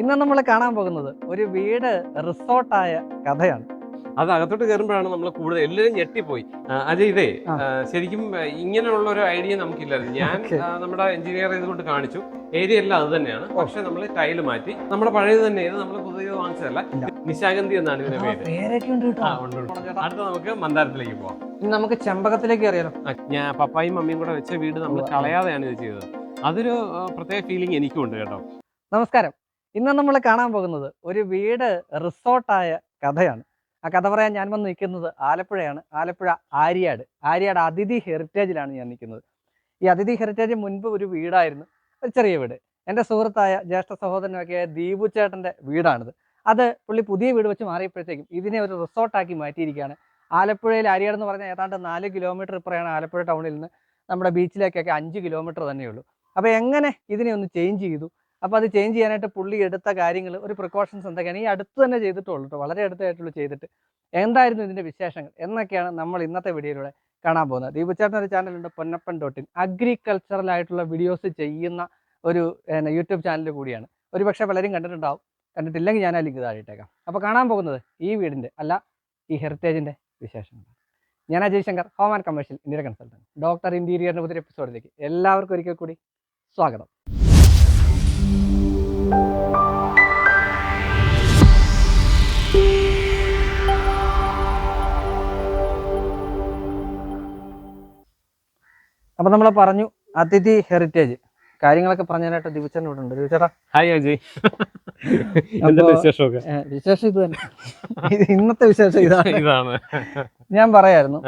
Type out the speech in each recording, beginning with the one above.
ഇന്ന് നമ്മൾ കാണാൻ പോകുന്നത് ഒരു വീട് റിസോർട്ടായ കഥയാണ്. അത് അകത്തോട്ട് കയറുമ്പോഴാണ് നമ്മൾ കൂടുതൽ എല്ലാവരും ഞെട്ടിപ്പോയി. അതെ ഇതേ ശരിക്കും ഇങ്ങനെയുള്ള ഒരു ഐഡിയ നമുക്കില്ലായിരുന്നു. ഞാൻ നമ്മുടെ എഞ്ചിനീയർ ഇതുകൊണ്ട് കാണിച്ചു. ഏരിയ എല്ലാം അത് തന്നെയാണ്. പക്ഷെ നമ്മൾ ടൈൽ മാറ്റി. നമ്മുടെ പഴയത് തന്നെ ഇത് നമ്മൾ പുതിയത് വാങ്ങിച്ചതല്ല. നിശാഗന്ധി എന്നാണ് ഇതിന്റെ പേര്. അടുത്ത നമുക്ക് മന്ദാരത്തിലേക്ക് പോവാം. നമുക്ക് ചെമ്പകത്തിലേക്ക് അറിയാലോ. ഞാൻ പപ്പായും മമ്മിയും കൂടെ വെച്ച വീട് നമ്മൾ. കളയാതെയാണ് ഇത് ചെയ്തത്. അതൊരു പ്രത്യേക ഫീലിംഗ് എനിക്കും ഉണ്ട് കേട്ടോ. നമസ്കാരം. ഇന്ന് നമ്മൾ കാണാൻ പോകുന്നത് ഒരു വീട് റിസോർട്ടായ കഥയാണ്. ആ കഥ പറയാൻ ഞാൻ വന്ന് നിൽക്കുന്നത് ആലപ്പുഴയാണ്. ആലപ്പുഴ ആര്യാട്. ആര്യാട് അതിഥി ഹെറിറ്റേജിലാണ് ഞാൻ നിൽക്കുന്നത്. ഈ അതിഥി ഹെറിറ്റേജ് മുൻപ് ഒരു വീടായിരുന്നു. ഒരു ചെറിയ വീട്. എന്റെ സുഹൃത്തായ ജ്യേഷ്ഠ സഹോദരനൊക്കെ ദീപു ചേട്ടന്റെ വീടാണിത്. അത് പുള്ളി പുതിയ വീട് വെച്ച് മാറിയപ്പോഴത്തേക്കും ഇതിനെ ഒരു റിസോർട്ടാക്കി മാറ്റിയിരിക്കുകയാണ്. ആലപ്പുഴയിൽ ആര്യാട് എന്ന് പറഞ്ഞാൽ ഏതാണ്ട് നാല് കിലോമീറ്റർ ഇപ്പുറയാണ് ആലപ്പുഴ ടൗണിൽ നിന്ന് നമ്മുടെ ബീച്ചിലേക്കൊക്കെ അഞ്ച് കിലോമീറ്റർ തന്നെയുള്ളൂ. അപ്പോൾ എങ്ങനെ ഇതിനെ ഒന്ന് ചേഞ്ച് ചെയ്തു? അപ്പോൾ അത് ചേഞ്ച് ചെയ്യാനായിട്ട് പുള്ളി എടുത്ത കാര്യങ്ങൾ ഒരു പ്രിക്കോഷൻസ് എന്തൊക്കെയാണ്? ഈ അടുത്ത് തന്നെ ചെയ്തിട്ടുള്ളൂ കേട്ടോ വളരെ അടുത്തായിട്ടുള്ള ചെയ്തിട്ട്. എന്തായിരുന്നു ഇതിന്റെ വിശേഷങ്ങൾ? എന്നൊക്കെയാണ് നമ്മൾ ഇന്നത്തെ വീഡിയോയിലൂടെ കാണാൻ പോകുന്നത്. ദീപുചേട്ടൻ ഒരു ചാനലുണ്ട് പൊന്നപ്പൻ ഡോട്ടിൻ അഗ്രികൾച്ചറൽ ആയിട്ടുള്ള വീഡിയോസ് ചെയ്യുന്ന ഒരു യൂട്യൂബ് ചാനൽ കൂടിയാണ്. ഒരു പക്ഷേ പലരും കണ്ടിട്ടുണ്ടാവും. കണ്ടിട്ടില്ലെങ്കിൽ ഞാൻ ആ ലിങ്ക് താഴെയിട്ടേക്കാം. അപ്പോൾ കാണാൻ പോകുന്നത് ഈ വീടിന്റെ അല്ല ഈ ഹെറിറ്റേജിന്റെ വിശേഷങ്ങൾ ഞാൻ Ajay Shankar home and commercial ഇന്ത്യയുടെ കൺസൾട്ടന്റ് ഡോക്ടർ ഇന്റീരിയറിന്റെ പുതിയ എപ്പിസോഡിലേക്ക് എല്ലാവർക്കും ഒരിക്കൽ കൂടി സ്വാഗതം. അപ്പൊ നമ്മളെ പറഞ്ഞു അതിഥി ഹെറിറ്റേജ് കാര്യങ്ങളൊക്കെ പറഞ്ഞതിനായിട്ട് ദിവിച്ചേട്ടൻ ഇവിടെ ഉണ്ട്. ദിവിച്ചേട്ടാ. ഹായ് അജയ്. വിശേഷമൊക്കെ? വിശേഷം ഇത് തന്നെ. ഇന്നത്തെ വിശേഷം ഇതാണ്. ഇതാണ്. ഞാൻ പറയായിരുന്നു.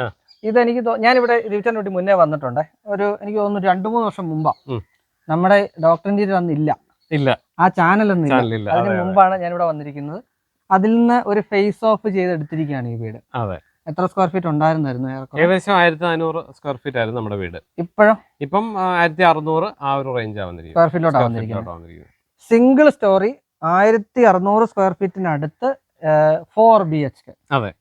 ഇതെനിക്ക് ഞാനിവിടെ ദിവിച്ചേട്ടൻ വീട്ടിൽ മുന്നേ വന്നിട്ടുണ്ട്. ഒരു എനിക്ക് തോന്നുന്നു രണ്ടു മൂന്ന് വർഷം മുമ്പാ. നമ്മുടെ ഡോക്ടർ ഇന്ത്യയിൽ അന്നില്ല ഇല്ല. ആ ചാനലൊന്നും ഇല്ല. അതിന് മുമ്പാണ് ഞാൻ ഇവിടെ വന്നിരിക്കുന്നത്. അതിൽ നിന്ന് ഒരു ഫേസ് ഓഫ് ചെയ്തെടുത്തിരിക്കുകയാണ് ഈ വീട്. അതെ. എത്ര സ്ക്വയർ ഫീറ്റ് ഉണ്ടായിരുന്നായിരുന്നു ഏകദേശം ആയിരത്തി നാനൂറ് സ്ക്വയർ ഫീറ്റ് ആയിരുന്നു നമ്മുടെ വീട്. ഇപ്പോഴും? ഇപ്പം ആയിരത്തി അറുന്നൂറ് ആ ഒരു റേഞ്ച് സ്ക്വയർ ഫീറ്റിലോട്ടാണ്. സിംഗിൾ സ്റ്റോറി ആയിരത്തി അറുന്നൂറ് സ്ക്വയർ ഫീറ്റിനടുത്ത് ഫോർ ബി എച്ച് കെ അതെ.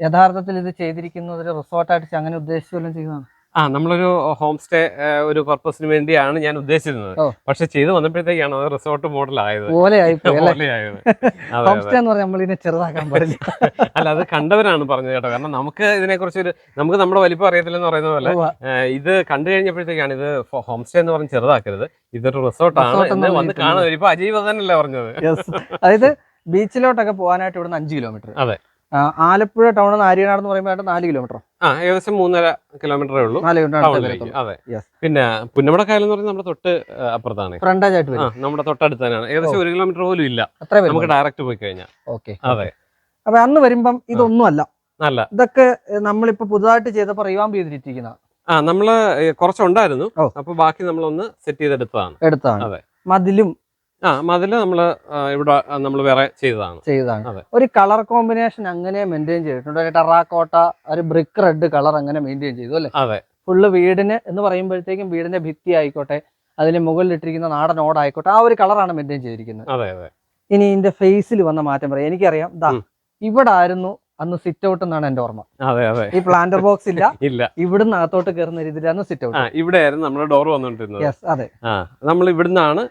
യഥാർത്ഥത്തിൽ ഇത് ചെയ്തിരിക്കുന്നത് ഒരു റിസോർട്ടായിട്ട് അങ്ങനെ ഉദ്ദേശിച്ചു ചെയ്യുന്നതാണ്? ആ നമ്മളൊരു ഹോം സ്റ്റേ ഒരു പർപ്പസിന് വേണ്ടിയാണ് ഞാൻ ഉദ്ദേശിച്ചിരുന്നത്. പക്ഷെ ചെയ്തു വന്നപ്പോഴത്തേക്കാണ് അത് റിസോർട്ട് മോഡൽ ആയത് പോലെ ആയിപ്പോയി അല്ലെ? പോലെയായത്. ഹോം സ്റ്റേ എന്ന് പറഞ്ഞാൽ നമ്മൾ ഇതിനെ ചെറുതാക്കാൻ പാടില്ല. അല്ല അത് കണ്ടവരാണ് പറഞ്ഞത് കേട്ടോ. കാരണം നമുക്ക് ഇതിനെ കുറിച്ച് ഒരു നമുക്ക് നമ്മുടെ വലിപ്പം അറിയത്തില്ലെന്ന് പറയുന്ന പോലെ ഇത് കണ്ടു കഴിഞ്ഞപ്പോഴത്തേക്കാണ് ഇത് ഹോം സ്റ്റേ എന്ന് പറഞ്ഞ് ചെറുതാക്കരുത്. ഇതൊരു റിസോർട്ടാണ് എന്ന് വന്ന്. കാണുന്നത് ഇപ്പൊ അജീവ് തന്നെയല്ലേ പറഞ്ഞത്. അതായത് ബീച്ചിലോട്ടൊക്കെ പോകാനായിട്ട് ഇവിടുന്ന് അഞ്ച് കിലോമീറ്റർ. അതെ. ആലപ്പുഴ ടൗൺ ആര്യനാട് എന്ന് പറയുമ്പോൾ നാല് കിലോമീറ്റർ ആ ഏകദേശം മൂന്നര കിലോമീറ്ററേ ഉള്ളൂ. നാല് കിലോമീറ്റർ അതെ. പിന്നെ പുന്നമടക്കായൽ എന്ന് പറയുന്നത് നമ്മുടെ തൊട്ട് അപ്പുറത്താണ്. ഫ്രണ്ടായിട്ട് വരും. നമ്മുടെ തൊട്ടടുത്ത് തന്നെയാണ്. ഏകദേശം ഒരു കിലോമീറ്റർ പോലും ഇല്ല. നമുക്ക് ഡയറക്റ്റ് പോയി കഴിഞ്ഞാൽ. ഓക്കെ. അതെ. അപ്പൊ അന്ന് വരുമ്പം ഇതൊന്നും അല്ല. നല്ല ഇതൊക്കെ നമ്മളിപ്പോ പുതുതായിട്ട് ചെയ്തപ്പോ റിവാമ്പ് ചെയ്തിരിക്കുന്ന ആ നമ്മൾ കുറച്ചുണ്ടായിരുന്നു. അപ്പൊ ബാക്കി നമ്മളൊന്ന് സെറ്റ് ചെയ്തെടുത്തതാണ്. എടുത്താണ് അതെ. മതിലും ആ മതിൽ നമ്മൾ ഇവിടെ നമ്മൾ വേറെ ചെയ്തതാണ്. ചെയ്തതാണ്. ഒരു കളർ കോമ്പിനേഷൻ അങ്ങനെ മെയിന്റെയിൻ ചെയ്തിട്ടുണ്ട്. ഒരു ടെറാക്കോട്ട ഒരു ബ്രിക്ക് റെഡ് കളർ അങ്ങനെ മെയിന്റെയിൻ ചെയ്തു അല്ലേ? അതെ. ഫുള്ള് വീടിന് എന്ന് പറയുമ്പോഴത്തേക്കും വീടിന്റെ ഭിത്തി ആയിക്കോട്ടെ അതിന് മുകളിൽ ഇട്ടിരിക്കുന്ന നാടൻ ഓടായിക്കോട്ടെ ആ ഒരു കളറാണ് മെയിന്റെയിൻ ചെയ്തിരിക്കുന്നത്. അതെ അതെ. ഇനി ഇതിന്റെ ഫേസിൽ വന്ന മാറ്റം പറയാം. എനിക്കറിയാം ദാ. ഇവിടെ ആയിരുന്നു അന്ന് സിറ്റ് ഔട്ട് എന്നാണ് എന്റെ ഓർമ്മ. അതെ അതെ. ഈ പ്ലാന്റർ ബോക്സ് ഇല്ല. ഇല്ല. ഇവിടുന്ന് അകത്തോട്ട് കയറുന്ന രീതിയിലാണ് സിറ്റ് ഔട്ട് ഇവിടെ ആയിരുന്നു നമ്മുടെ ഡോർ വന്നോണ്ടിരുന്നത് യെസ് അതെ. നമ്മൾ ഇവിടുന്നാണ്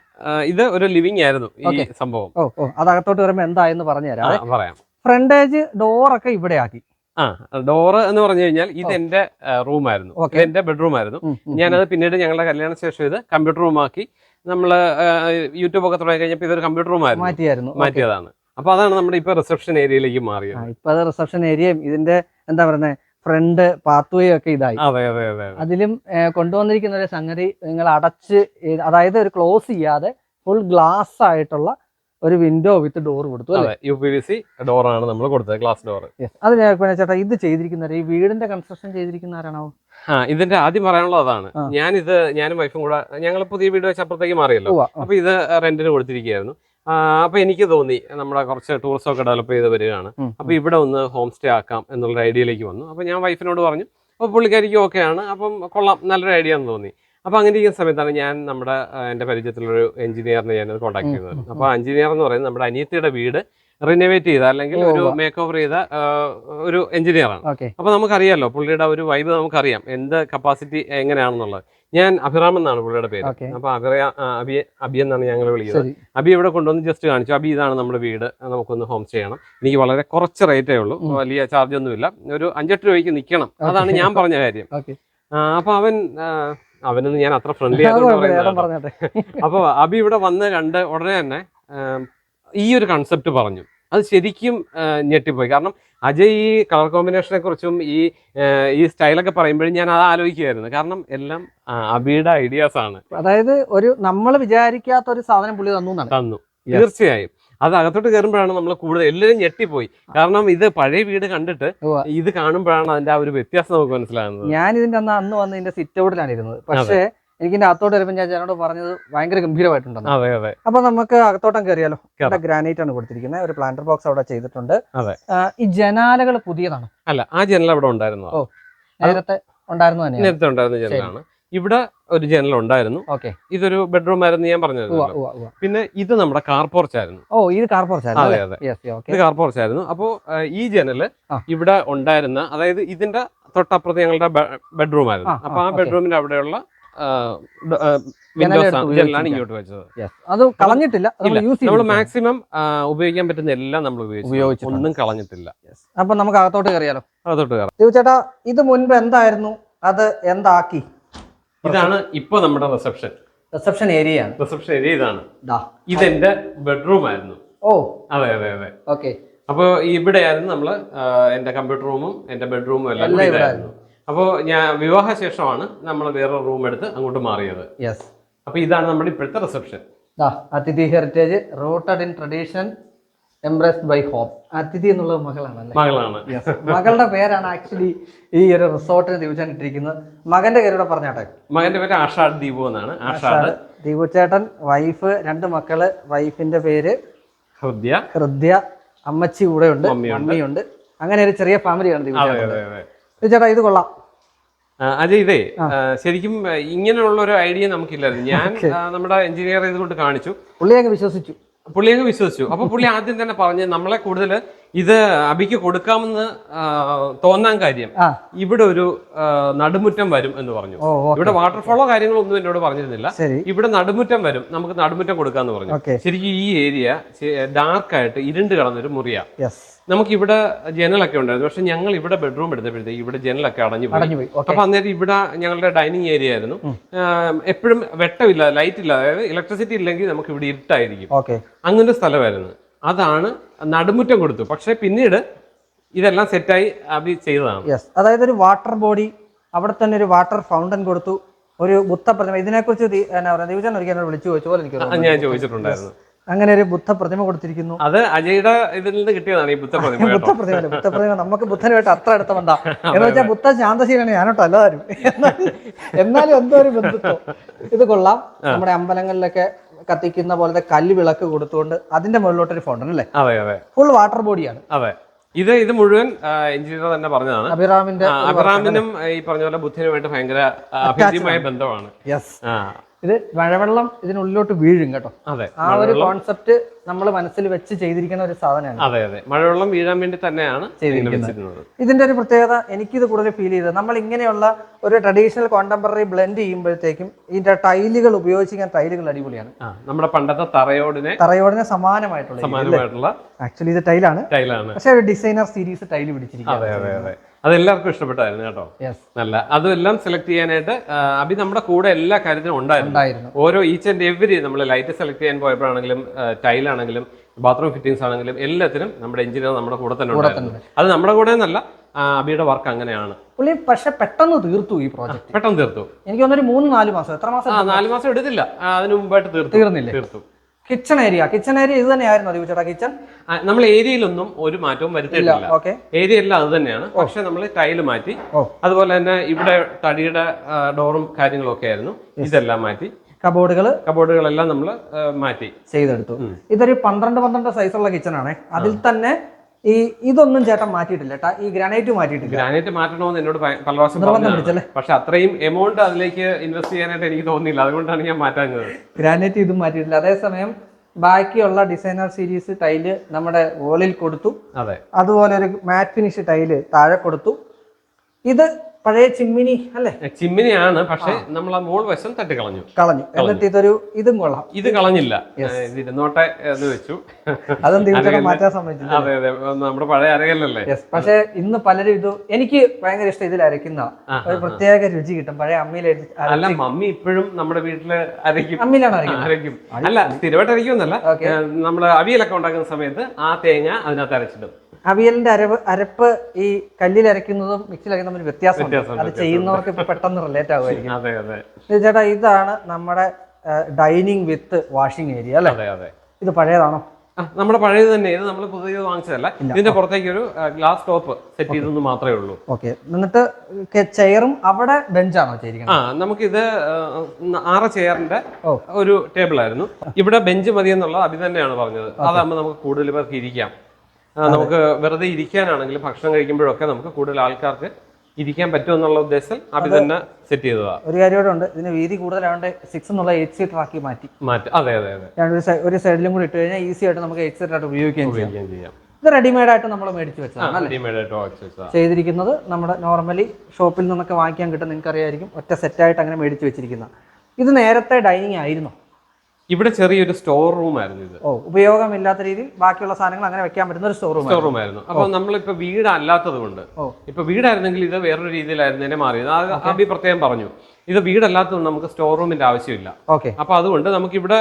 ഇത് ഒരു ലിവിംഗ് ആയിരുന്നു ഈ സംഭവം. ഓ ഓ അത് അകത്തോട്ട് വരുമ്പോ എന്തായെന്ന് പറഞ്ഞു ആ, തരാം പറയാം ഫ്രണ്ടേജ് ഒക്കെ ഇവിടെ ആക്കി ആ ഡോറ് എന്ന് പറഞ്ഞു കഴിഞ്ഞാൽ ഇത്. എന്റെ റൂമായിരുന്നു. ഇത് എന്റെ ബെഡ്റൂം ആയിരുന്നു ഞാനത് പിന്നീട് ഞങ്ങളുടെ കല്യാണ ശേഷം ഇത് കമ്പ്യൂട്ടർ റൂം ആക്കി. നമ്മൾ യൂട്യൂബ് ഒക്കെ തുടങ്ങി കഴിഞ്ഞപ്പോൾ ഇതൊരു കമ്പ്യൂട്ടർ റൂം ആയിരുന്നു. മാറ്റിയതാണ്. അപ്പൊ അതാണ് നമ്മുടെ ഇപ്പൊ റിസപ്ഷൻ ഏരിയയിലേക്ക് മാറിയത് ഇപ്പൊ അത് റിസപ്ഷൻ ഏരിയയും ഇതിന്റെ എന്താ പറയുന്നത് ഫ്രണ്ട് പാത്വേ ഒക്കെ ഇതായി അതെ അതെ അതെ അതെ. അതിലും കൊണ്ടുവന്നിരിക്കുന്ന ഒരു സംഗതി നിങ്ങൾ അടച്ച് അതായത് ഒരു ക്ലോസ് ചെയ്യാതെ ഫുൾ ഗ്ലാസ് ആയിട്ടുള്ള ഒരു വിൻഡോ വിത്ത് ഡോർ കൊടുത്തു യു പി വി സി ആണ് നമ്മൾ കൊടുത്തത് ഗ്ലാസ് ഡോർ. അത് ഞാൻ ചേട്ടാ ഇത് ചെയ്തിരിക്കുന്ന ഈ വീടിന്റെ കൺസ്ട്രക്ഷൻ ചെയ്തിരിക്കുന്ന ആരാണോ ആ ഇതിന്റെ ആദ്യം പറയാനുള്ളത് അതാണ്. ഞാനിത് ഞാനും വൈഫും കൂടെ ഞങ്ങൾ പുതിയ വീട് വെച്ച് അപ്പുറത്തേക്ക് മാറിയല്ലോ. അപ്പൊ ഇത് റെന്റിന് കൊടുത്തിരിക്കുകയായിരുന്നു അപ്പൊ എനിക്ക് തോന്നി നമ്മുടെ കുറച്ച് ടൂറിസം ഒക്കെ ഡെവലപ്പ് ചെയ്ത് വരികയാണ്. അപ്പൊ ഇവിടെ ഒന്ന് ഹോം സ്റ്റേ ആക്കാം എന്നുള്ള ഐഡിയയിലേക്ക് വന്നു. അപ്പൊ ഞാൻ വൈഫിനോട് പറഞ്ഞു അപ്പൊ പുള്ളിക്കാരിക്കും ഓക്കെ ആണ്. അപ്പം കൊള്ളാം നല്ലൊരു ഐഡിയ എന്ന് തോന്നി. അപ്പൊ അങ്ങനെ ഇരിക്കുന്ന സമയത്താണ് ഞാൻ നമ്മുടെ എന്റെ പരിചയത്തിലൊരു എഞ്ചിനീയറിനെ ഞാനത് കോൺടാക്ട് ചെയ്തത്. അപ്പോൾ അപ്പൊ എഞ്ചിനീയർ എന്ന് പറയുന്നത് നമ്മുടെ അനിയത്തിയുടെ വീട് റിനോവേറ്റ് ചെയ്ത അല്ലെങ്കിൽ ഒരു. മേക്ക് ഓവർ ചെയ്ത ഒരു എഞ്ചിനീയർ ആണ്. ഓക്കെ. അപ്പൊ നമുക്കറിയാലോ പുള്ളിയുടെ ഒരു വൈബ് നമുക്കറിയാം. എന്ത് കപ്പാസിറ്റി എങ്ങനെയാണെന്നുള്ളത്. ഞാൻ അഭിറാം എന്നാണ് പുള്ളിയുടെ പേര്. അപ്പൊ അഭിറ അഭി അബി അബി എന്നാണ് ഞങ്ങൾ വിളിക്കുന്നത്. അബി ഇവിടെ കൊണ്ടുവന്ന് ജസ്റ്റ് കാണിച്ചു. അബി ഇതാണ് നമ്മുടെ വീട്. നമുക്കൊന്ന് ഹോം സ്റ്റേ ചെയ്യണം. എനിക്ക് വളരെ കുറച്ച് റേറ്റേ ഉള്ളൂ. വലിയ ചാർജ് ഒന്നുമില്ല. ഒരു അഞ്ചെട്ട് രൂപയ്ക്ക് നിൽക്കണം. അതാണ് ഞാൻ പറഞ്ഞ കാര്യം. അപ്പൊ അവൻ അവനൊന്നും ഞാൻ അത്ര ഫ്രണ്ട്ലി ആയിട്ട് ആയതുകൊണ്ട് അപ്പൊ അബി ഇവിടെ വന്ന് കണ്ട് ഉടനെ തന്നെ ഈ ഒരു കൺസെപ്റ്റ് പറഞ്ഞു. അത് ശരിക്കും ഞെട്ടിപ്പോയി. കാരണം അജയ് ഈ കളർ കോമ്പിനേഷനെ കുറിച്ചും ഈ ഈ സ്റ്റൈലൊക്കെ പറയുമ്പോഴും ഞാൻ അത് ആലോചിക്കുകയായിരുന്നു കാരണം എല്ലാം അബിയുടെ ഐഡിയാസ് ആണ്. അതായത് ഒരു നമ്മൾ വിചാരിക്കാത്ത ഒരു സാധനം പുള്ളി തന്നു തന്നു. തീർച്ചയായും. അത് അകത്തോട്ട് കയറുമ്പോഴാണ് നമ്മൾ കൂടുതൽ എല്ലാവരും ഞെട്ടിപ്പോയി. കാരണം ഇത് പഴയ വീട് കണ്ടിട്ട് ഇത് കാണുമ്പോഴാണ് അതിന്റെ ആ ഒരു വ്യത്യാസം നമുക്ക് മനസ്സിലാകുന്നത്. ഞാൻ ഇതിന്റെ അന്ന് അന്ന് വന്ന് ഇതിന്റെ സിറ്റ് ഔട്ടിലാണ് ഇരുന്നത്. പക്ഷേ എനിക്ക് ഇതിന്റെ അകത്തോട്ട് വരുമ്പോൾ ഞാൻ ജനോട് പറഞ്ഞത് ഭയങ്കര ഗംഭീരമായിട്ടുണ്ടെന്ന്. അതെ അതെ. അപ്പൊ നമുക്ക് അകത്തോട്ടം കയറിയാലോ അവിടെ ഇവിടെ ഗ്രാനൈറ്റ് ആണ് കൊടുത്തിരിക്കുന്നത്. ഒരു പ്ലാന്റർ ബോക്സ് അവിടെ ചെയ്തിട്ടുണ്ട്. ഈ ജനാലകൾ പുതിയതാണ്. അല്ല ആ ജനൽ അവിടെ ഉണ്ടായിരുന്നു ഓ. നേരത്തെ ഉണ്ടായിരുന്നു തന്നെ നേരത്തെ ഉണ്ടായിരുന്ന ജനലാണ്. ഇവിടെ ഒരു ജനൽ ഉണ്ടായിരുന്നു. ഓക്കെ. ഇതൊരു ബെഡ്റൂം ആയിരുന്നു ഞാൻ പറഞ്ഞത് പിന്നെ ഇത് നമ്മുടെ കാർ പോർച്ച് ആയിരുന്നു. ഓ ഇത് കാർ പോർച്ച് അതെ ആയിരുന്നു അതെ. ഇത് കാർ പോർച്ച് ആയിരുന്നു. അപ്പോ ഈ ജനൽ ഇവിടെ ഉണ്ടായിരുന്ന അതായത് ഇതിന്റെ തൊട്ടപ്പുറത്ത് ഞങ്ങളുടെ ബെഡ്റൂം ആയിരുന്നു. അപ്പൊ ആ ബെഡ്റൂമിന്റെ അവിടെയുള്ള ഇങ്ങോട്ട് വെച്ചത്. അത് കളഞ്ഞിട്ടില്ല. നമ്മൾ മാക്സിമം ഉപയോഗിക്കാൻ പറ്റുന്ന എല്ലാം നമ്മൾ ഉപയോഗിച്ചു ഒന്നും കളഞ്ഞിട്ടില്ല. അപ്പൊ നമുക്ക് അകത്തോട്ട് കയറിയാലോ? അകത്തോട്ട് കയറാം. ചേട്ടാ ഇത് മുൻപ് എന്തായിരുന്നു? അത് എന്താക്കി? ഇതാണ് ഇപ്പൊ നമ്മുടെ റിസപ്ഷൻ റിസപ്ഷൻ ഏരിയ ആണ്. റിസപ്ഷൻ ഏരിയ ഇതാണ്. ഇതെന്റെ ബെഡ്റൂം ആയിരുന്നു. ഓ. അതെ അതെ അതെ. ഓക്കെ അപ്പോൾ ഇവിടെയായിരുന്നു നമ്മൾ എന്റെ കമ്പ്യൂട്ടർ റൂമും എന്റെ ബെഡ്റൂമും എല്ലാം ഇതായിരുന്നു അപ്പോൾ ഞാൻ വിവാഹ ശേഷമാണ് നമ്മൾ വേറെ റൂം എടുത്ത് അങ്ങോട്ട് മാറിയത്. യെസ് അപ്പോൾ ഇതാണ് നമ്മുടെ ഇപ്പോഴത്തെ reception Athithi heritage rooted in tradition embraced by hope Athithi എന്നുള്ളത് മകളാണ്. മകളാണ് മകളുടെ പേരാണ് ആക്ച്വലി ഈ ഒരു റിസോർട്ടിന് ദിവസം ഇട്ടിരിക്കുന്നത്. മകന്റെ പേരൂടെ പറഞ്ഞാട്ടെ? മകന്റെ പേര് ആഷാദ് ദീപു എന്നാണ്. ആഷാദ് ദീപുചേട്ടൻ വൈഫ് രണ്ട് മക്കൾ വൈഫിന്റെ പേര് ഹൃദ്യ. ഹൃദ്യ അമ്മച്ചി കൂടെ ഉണ്ട് മമ്മിയുണ്ട്. അങ്ങനെ ഒരു ചെറിയ ഫാമിലിയാണ് ദീപു ദീപുചേട്ടൻ ദീപുചേട്ടാ ഇത് കൊള്ളാം. അതെ അജയ് ഇതേ ശരിക്കും ഇങ്ങനെയുള്ള ഒരു ഐഡിയ നമുക്കില്ലായിരുന്നു. ഞാൻ നമ്മുടെ എഞ്ചിനീയർ ചെയ്തുകൊണ്ട് കാണിച്ചു. പുള്ളി അങ്ങ് വിശ്വസിച്ചു. പുള്ളി അങ്ങ് വിശ്വസിച്ചു. അപ്പൊ പുള്ളി ആദ്യം തന്നെ പറഞ്ഞു നമ്മളെ കൂടുതൽ ഇത് അബിക്ക് കൊടുക്കാമെന്ന് തോന്നാൻ കാര്യം ഇവിടെ ഒരു നടുമുറ്റം വരും എന്ന് പറഞ്ഞു. ഇവിടെ വാട്ടർഫോളോ കാര്യങ്ങളൊന്നും എന്നോട് പറഞ്ഞിരുന്നില്ല. ഇവിടെ നടുമുറ്റം വരും. നമുക്ക് നടുമുറ്റം കൊടുക്കാന്ന് പറഞ്ഞു. ശരിക്കും ഈ ഏരിയ ഡാർക്ക് ആയിട്ട് ഇരുണ്ട് കിടന്നൊരു മുറിയാ. നമുക്ക് ഇവിടെ ജനലൊക്കെ ഉണ്ടായിരുന്നു. പക്ഷെ ഞങ്ങൾ ഇവിടെ ബെഡ്റൂം എടുത്തപ്പോഴത്തേക്ക് ഇവിടെ ജനലൊക്കെ അടഞ്ഞു പോയി അപ്പൊ അന്നേരം ഇവിടെ ഞങ്ങളുടെ ഡൈനിങ് ഏരിയ ആയിരുന്നു. എപ്പോഴും വെട്ടമില്ല ലൈറ്റ് ഇല്ല. അതായത് ഇലക്ട്രിസിറ്റി ഇല്ലെങ്കിൽ നമുക്ക് ഇവിടെ ഇരുട്ടായിരിക്കും അങ്ങനെ സ്ഥലമായിരുന്നു. അതാണ് നടുമുറ്റം കൊടുത്തു. പക്ഷെ പിന്നീട് ഇതെല്ലാം സെറ്റായി അബി ചെയ്തതാണ്. യെസ് അതായത് ഒരു വാട്ടർ ബോഡി അവിടെ തന്നെ ഒരു വാട്ടർ ഫൗണ്ടൻ കൊടുത്തു. ഒരു ബുദ്ധ പ്രതിമ ഇതിനെക്കുറിച്ച് ദീ- എന്നാ പറയുക ദിവസം ഒരിക്കൽ എന്നോട് വിളിച്ചു ചോദിച്ച പോലെ എനിക്ക്. ഞാൻ ചോദിച്ചിട്ടുണ്ടായിരുന്നു. അങ്ങനെ ഒരു ബുദ്ധ പ്രതിമ കൊടുത്തിരിക്കുന്നു. അത് അജയുടെ ഇതിൽ നിന്ന് കിട്ടിയതാണ് ഈ ബുദ്ധ പ്രതിമ ബുദ്ധ കേട്ടോ. പ്രതിമ അല്ല, ബുദ്ധ പ്രതിമ നമുക്ക് ബുദ്ധനുമായിട്ട് അത്ര അടുത്ത ബന്ധാ. എന്ന് വെച്ചാൽ ബുദ്ധ ശാന്തശീലാണ് ഞാനോട്ടോ അല്ലതാരും. എന്നാലും എന്തോ ഒരു ബന്ധുത്വം. ഇത് കൊള്ളാം. നമ്മുടെ അമ്പലങ്ങളിലൊക്കെ കത്തിക്കുന്ന പോലത്തെ കല്ല് വിളക്ക് കൊടുത്തുകൊണ്ട് അതിന്റെ മുകളിലോട്ടൊരു ഫൗണ്ടൻ അല്ലേ? അതെ അതെ. ഫുൾ വാട്ടർ ബോഡിയാണ് അതെ. ഇത് ഇത് മുഴുവൻ എഞ്ചിനീയർ തന്നെ പറഞ്ഞതാണ്. അഭിറാമിന്റെ അഭിറാമിനും ഈ പറഞ്ഞ പോലെ ബുദ്ധിനുമായിട്ട് ഭയങ്കര ബന്ധമാണ്. യെസ് ആ. ഇത് മഴവെള്ളം ഇതിനുള്ളിലോട്ട് വീഴും കേട്ടോ. അതെ. ആ ഒരു കോൺസെപ്റ്റ് നമ്മൾ മനസ്സിൽ വെച്ച് ചെയ്തിരിക്കുന്ന ഒരു സാധനമാണ്. അതെ അതെ. മഴവെള്ളം വീഴാൻ വേണ്ടി തന്നെയാണ് ചെയ്തിരിക്കുന്നത്. ഇതിന്റെ ഒരു പ്രത്യേകത എനിക്കിത് കൂടുതൽ ഫീൽ ചെയ്തത്. നമ്മൾ ഇങ്ങനെയുള്ള ഒരു ട്രഡീഷണൽ കോണ്ടംപററി ബ്ലെൻഡ് ചെയ്യുമ്പോഴത്തേക്കും ഇതിന്റെ ടൈലുകൾ ഉപയോഗിച്ചിരിക്കാൻ ടൈലുകൾ അടിപൊളിയാണ്. നമ്മുടെ പണ്ടത്തെ തറയോടിനെ തറയോടിനെ സമാനമായിട്ടുള്ള സമാനമായിട്ടുള്ള ആക്ച്വലി ഇത് ടൈലാണ്. ടൈലാണ്. പക്ഷേ ഒരു ഡിസൈനർ സീരീസ് ടൈൽ അതെ പിടിച്ചിരിക്കുന്നത് അതെ അതെ. അതെല്ലാവർക്കും ഇഷ്ടപ്പെട്ടായിരുന്നു കേട്ടോ. നല്ല. അതെല്ലാം സെലക്ട് ചെയ്യാനായിട്ട് അഭി നമ്മുടെ കൂടെ എല്ലാ കാര്യത്തിനും ഉണ്ടായിരുന്നു. ഓരോ ഈച്ച് ആൻഡ് എവരി നമ്മൾ ലൈറ്റ് സെലക്ട് ചെയ്യാൻ പോയപ്പോഴാണെങ്കിലും ടൈലാണെങ്കിലും ബാത്റൂം ഫിറ്റിംഗ്സ് ആണെങ്കിലും എല്ലാത്തിനും നമ്മുടെ എഞ്ചിനീയർ നമ്മുടെ കൂടെ തന്നെ ഉണ്ടായിരുന്നു. അത് നമ്മുടെ കൂടെ എന്നല്ല ആ, അബിയുടെ വർക്ക് അങ്ങനെയാണ്. പുള്ളി പക്ഷെ പെട്ടെന്ന് തീർത്തു ഈ പ്രോജക്റ്റ് പെട്ടെന്ന് തീർത്തു. എനിക്ക് തോന്നുന്നു മൂന്ന് നാല് മാസം. എത്ര മാസം നാല് മാസം എടുത്തില്ല. അതിന് മുമ്പായിട്ട് തീർത്തു. തീർന്നില്ല? തീർത്തു. കിച്ചൺ ഏരിയ കിച്ചൺ ഏരിയ ഇത് തന്നെയായിരുന്നു അതിവ് ചേട്ടാ കിച്ചൺ നമ്മൾ ഏരിയയിലൊന്നും ഒരു മാറ്റവും വരുത്തിയിട്ടില്ല. ഓക്കെ ഏരിയ എല്ലാം അത് തന്നെയാണ്. പക്ഷെ നമ്മൾ ടൈൽ മാറ്റി. അതുപോലെ തന്നെ ഇവിടെ തടിയുടെ ഡോറും കാര്യങ്ങളും ഒക്കെ ആയിരുന്നു. ഇതെല്ലാം മാറ്റി. കബോർഡുകൾ കബോർഡുകളെല്ലാം നമ്മൾ മാറ്റി. ചെയ്തെടുത്തു. ഇതൊരു പന്ത്രണ്ട് പന്ത്രണ്ട് സൈസുള്ള കിച്ചൺ ആണ്. അതിൽ തന്നെ ഈ ഇതൊന്നും ചേട്ടൻ മാറ്റിയിട്ടില്ല കേട്ടാ. ഈ ഗ്രാനൈറ്റ് മാറ്റിയിട്ടില്ല. ഗ്രാനൈറ്റ് മാറ്റണമെന്ന് എന്നോട് പലവാസം പല പ്രാവശ്യം പക്ഷെ അത്രയും എമൗണ്ട് അതിലേക്ക് ഇൻവെസ്റ്റ് ചെയ്യാനായിട്ട് എനിക്ക് തോന്നിയില്ല. അതുകൊണ്ടാണ് ഞാൻ മാറ്റാഞ്ഞത്. ഗ്രാനൈറ്റ് ഇതും മാറ്റിയിട്ടില്ല. അതേസമയം ബാക്കിയുള്ള ഡിസൈനർ സീരീസ് ടൈൽ നമ്മുടെ വോളിൽ കൊടുത്തു. അതെ. അതുപോലെ ഒരു മാറ്റ് ഫിനിഷ് ടൈൽ താഴെ കൊടുത്തു. ഇത് പഴയ ചിമ്മിനി അല്ലേ? ചിമ്മിനിയാണ് പക്ഷെ നമ്മൾ ആ മോൾ വശം തട്ടി കളഞ്ഞു. കളഞ്ഞു. എന്നിട്ട് ഇതൊരു ഇതും കൊള്ളാം. ഇത് കളഞ്ഞില്ല. ഇത് ഇരുന്നോട്ടെ എന്ന് വെച്ചു. അതും തീർച്ചയായിട്ടും മാറ്റാൻ സമ്മതിച്ചു അതെ അതെ. നമ്മുടെ പഴയ അരകല്ലല്ലേ? പക്ഷെ ഇന്ന് പലരും ഇത് എനിക്ക് ഭയങ്കര ഇഷ്ടം ഇതിൽ അരയ്ക്കുന്ന ഒരു പ്രത്യേക രുചി കിട്ടും. പഴയ അമ്മിയിൽ അല്ല മമ്മി ഇപ്പോഴും നമ്മുടെ വീട്ടിൽ അരയ്ക്കും. അമ്മയിലാണ് അരയ്ക്കും. അല്ല സ്ഥിരമായിട്ട് അരയ്ക്കുന്നല്ല നമ്മൾ നമ്മൾ അവിയലൊക്കെ ഉണ്ടാക്കുന്ന സമയത്ത് ആ തേങ്ങ അതിനകത്ത് അരച്ചിടും. അവിയലിന്റെ അരവ് അരപ്പ് ഈ കല്ലിൽ അരയ്ക്കുന്നതും അരയ്ക്കുന്നതും തമ്മിൽ വ്യത്യാസമുണ്ട്, അത് ചെയ്യുന്നവർക്ക് ഇപ്പൊ പെട്ടെന്ന് റിലേറ്റ് ആവുമായിരിക്കും. ചേട്ടാ ഇതാണ് നമ്മുടെ ഡൈനിങ് വിത്ത് വാഷിംഗ് ഏരിയ അല്ലേ? അതെ അതെ. ഇത് പഴയതാണോ? നമ്മുടെ പഴയത് തന്നെ ഇത് നമ്മൾ പുതിയത് വാങ്ങിച്ചതല്ല. ഇതിന്റെ പുറത്തേക്ക് ഒരു ഗ്ലാസ് ടോപ്പ് സെറ്റ് ചെയ്തെന്ന് മാത്രമേ ഉള്ളൂ. ഓക്കെ. എന്നിട്ട് ചെയറും അവിടെ ബെഞ്ചാണോ ആ നമുക്കിത് ആറ് ചെയറിന്റെ ഒരു ടേബിൾ ആയിരുന്നു ഇവിടെ ബെഞ്ച് മതി എന്നുള്ളത് അഭി തന്നെയാണ് പറഞ്ഞത്. അതാകുമ്പോൾ നമുക്ക് കൂടുതൽ പേർക്ക് ഇരിക്കാം. നമുക്ക് വെറുതെ ഇരിക്കാനാണെങ്കിലും ഭക്ഷണം കഴിക്കുമ്പോഴൊക്കെ നമുക്ക് കൂടുതൽ ആൾക്കാർക്ക് ഇരിക്കാൻ പറ്റുമെന്നുള്ള ഉദ്ദേശത്തിൽ അഭി തന്നെ സെറ്റ് ചെയ്തതാ. ഒരു കാര്യം കൂടെ ഉണ്ട്. ഇതിന് വീതി കൂടുതലാണ്ട് സിക്സ് എന്നുള്ള എയ്റ്റ് സീറ്റർ ആക്കി മാറ്റി. മാറ്റി. അതെ അതെ അതെ. ഒരു സൈഡിലും കൂടി ഇട്ട് കഴിഞ്ഞാൽ ഈസി ആയിട്ട് നമുക്ക് എയ്റ്റ് സീറ്റർ ആയിട്ട് ഉപയോഗിക്കുകയും ചെയ്യാം. ഇത് റെഡിമെയ്ഡ് ആയിട്ട് നമ്മൾ മേടിച്ച് വെച്ചതാണ് ചെയ്തിരിക്കുന്നത് നമ്മുടെ നോർമലി ഷോപ്പിൽ നിന്നൊക്കെ വാങ്ങിക്കാൻ കിട്ടും നിങ്ങൾക്ക് അറിയായിരിക്കും ഒറ്റ സെറ്റായിട്ട് അങ്ങനെ മേടിച്ച് വെച്ചിരിക്കുന്ന. ഇത് നേരത്തെ ഡൈനിങ് ആയിരുന്നു. ഇവിടെ ചെറിയൊരു സ്റ്റോർ റൂം ആയിരുന്നു ഇത്. ഓ ഉപയോഗമില്ലാത്ത രീതിയിൽ ബാക്കിയുള്ള സാധനങ്ങൾ അങ്ങനെ വെക്കാൻ പറ്റുന്ന ഒരു സ്റ്റോർ റൂം സ്റ്റോർ റൂം ആയിരുന്നു. അപ്പൊ നമ്മളിപ്പോ വീടല്ലാത്തത് കൊണ്ട്. ഇപ്പൊ വീടായിരുന്നെങ്കിൽ ഇത് വേറൊരു രീതിയിലായിരുന്നേനെ മാറിയത്. അഭി പ്രത്യേകം പറഞ്ഞു ഇത് വീടല്ലാത്തതുകൊണ്ട് നമുക്ക് സ്റ്റോർ റൂമിന്റെ ആവശ്യമില്ല. ഓക്കെ. അപ്പൊ അതുകൊണ്ട് നമുക്ക് ഇവിടെ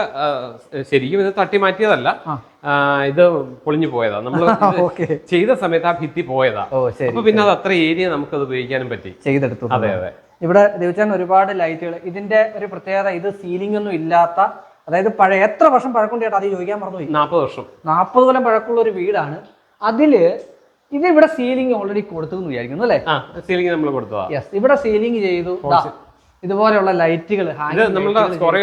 ശരിക്കും ഇത് തട്ടി മാറ്റിയതല്ല. ഇത് പൊളിഞ്ഞു പോയതാ. നമ്മൾ ചെയ്ത സമയത്ത് ആ ഭിത്തി പോയതാ. അപ്പൊ പിന്നെ അത് അത്ര ഏരിയ നമുക്ക് അത് ഉപയോഗിക്കാനും പറ്റി. ചെയ്തെടുത്തു. അതെ അതെ. ഇവിടെ ദേവിച്ചാൻ ഒരുപാട് ലൈറ്റുകൾ. ഇതിന്റെ ഒരു പ്രത്യേകത ഇത് സീലിംഗ് ഒന്നും ഇല്ലാത്ത അതായത് പഴയ എത്ര വർഷം പഴക്കം ചേട്ടാ അത് ചോദിക്കാൻ മറന്നുപോയി. നാൽപ്പത് വർഷം. നാൽപ്പത് കൊല്ലം പഴക്കമുള്ള ഒരു വീടാണ്. അതിൽ ഇത് ഇവിടെ സീലിംഗ് ഓൾറെഡി കൊടുത്തു എന്ന് വിചാരിക്കുന്നു അല്ലേ? സീലിംഗ് നമ്മൾ കൊടുത്തതാ യെസ് ഇവിടെ സീലിംഗ് ചെയ്തു. ഇതുപോലെയുള്ള ലൈറ്റുകൾ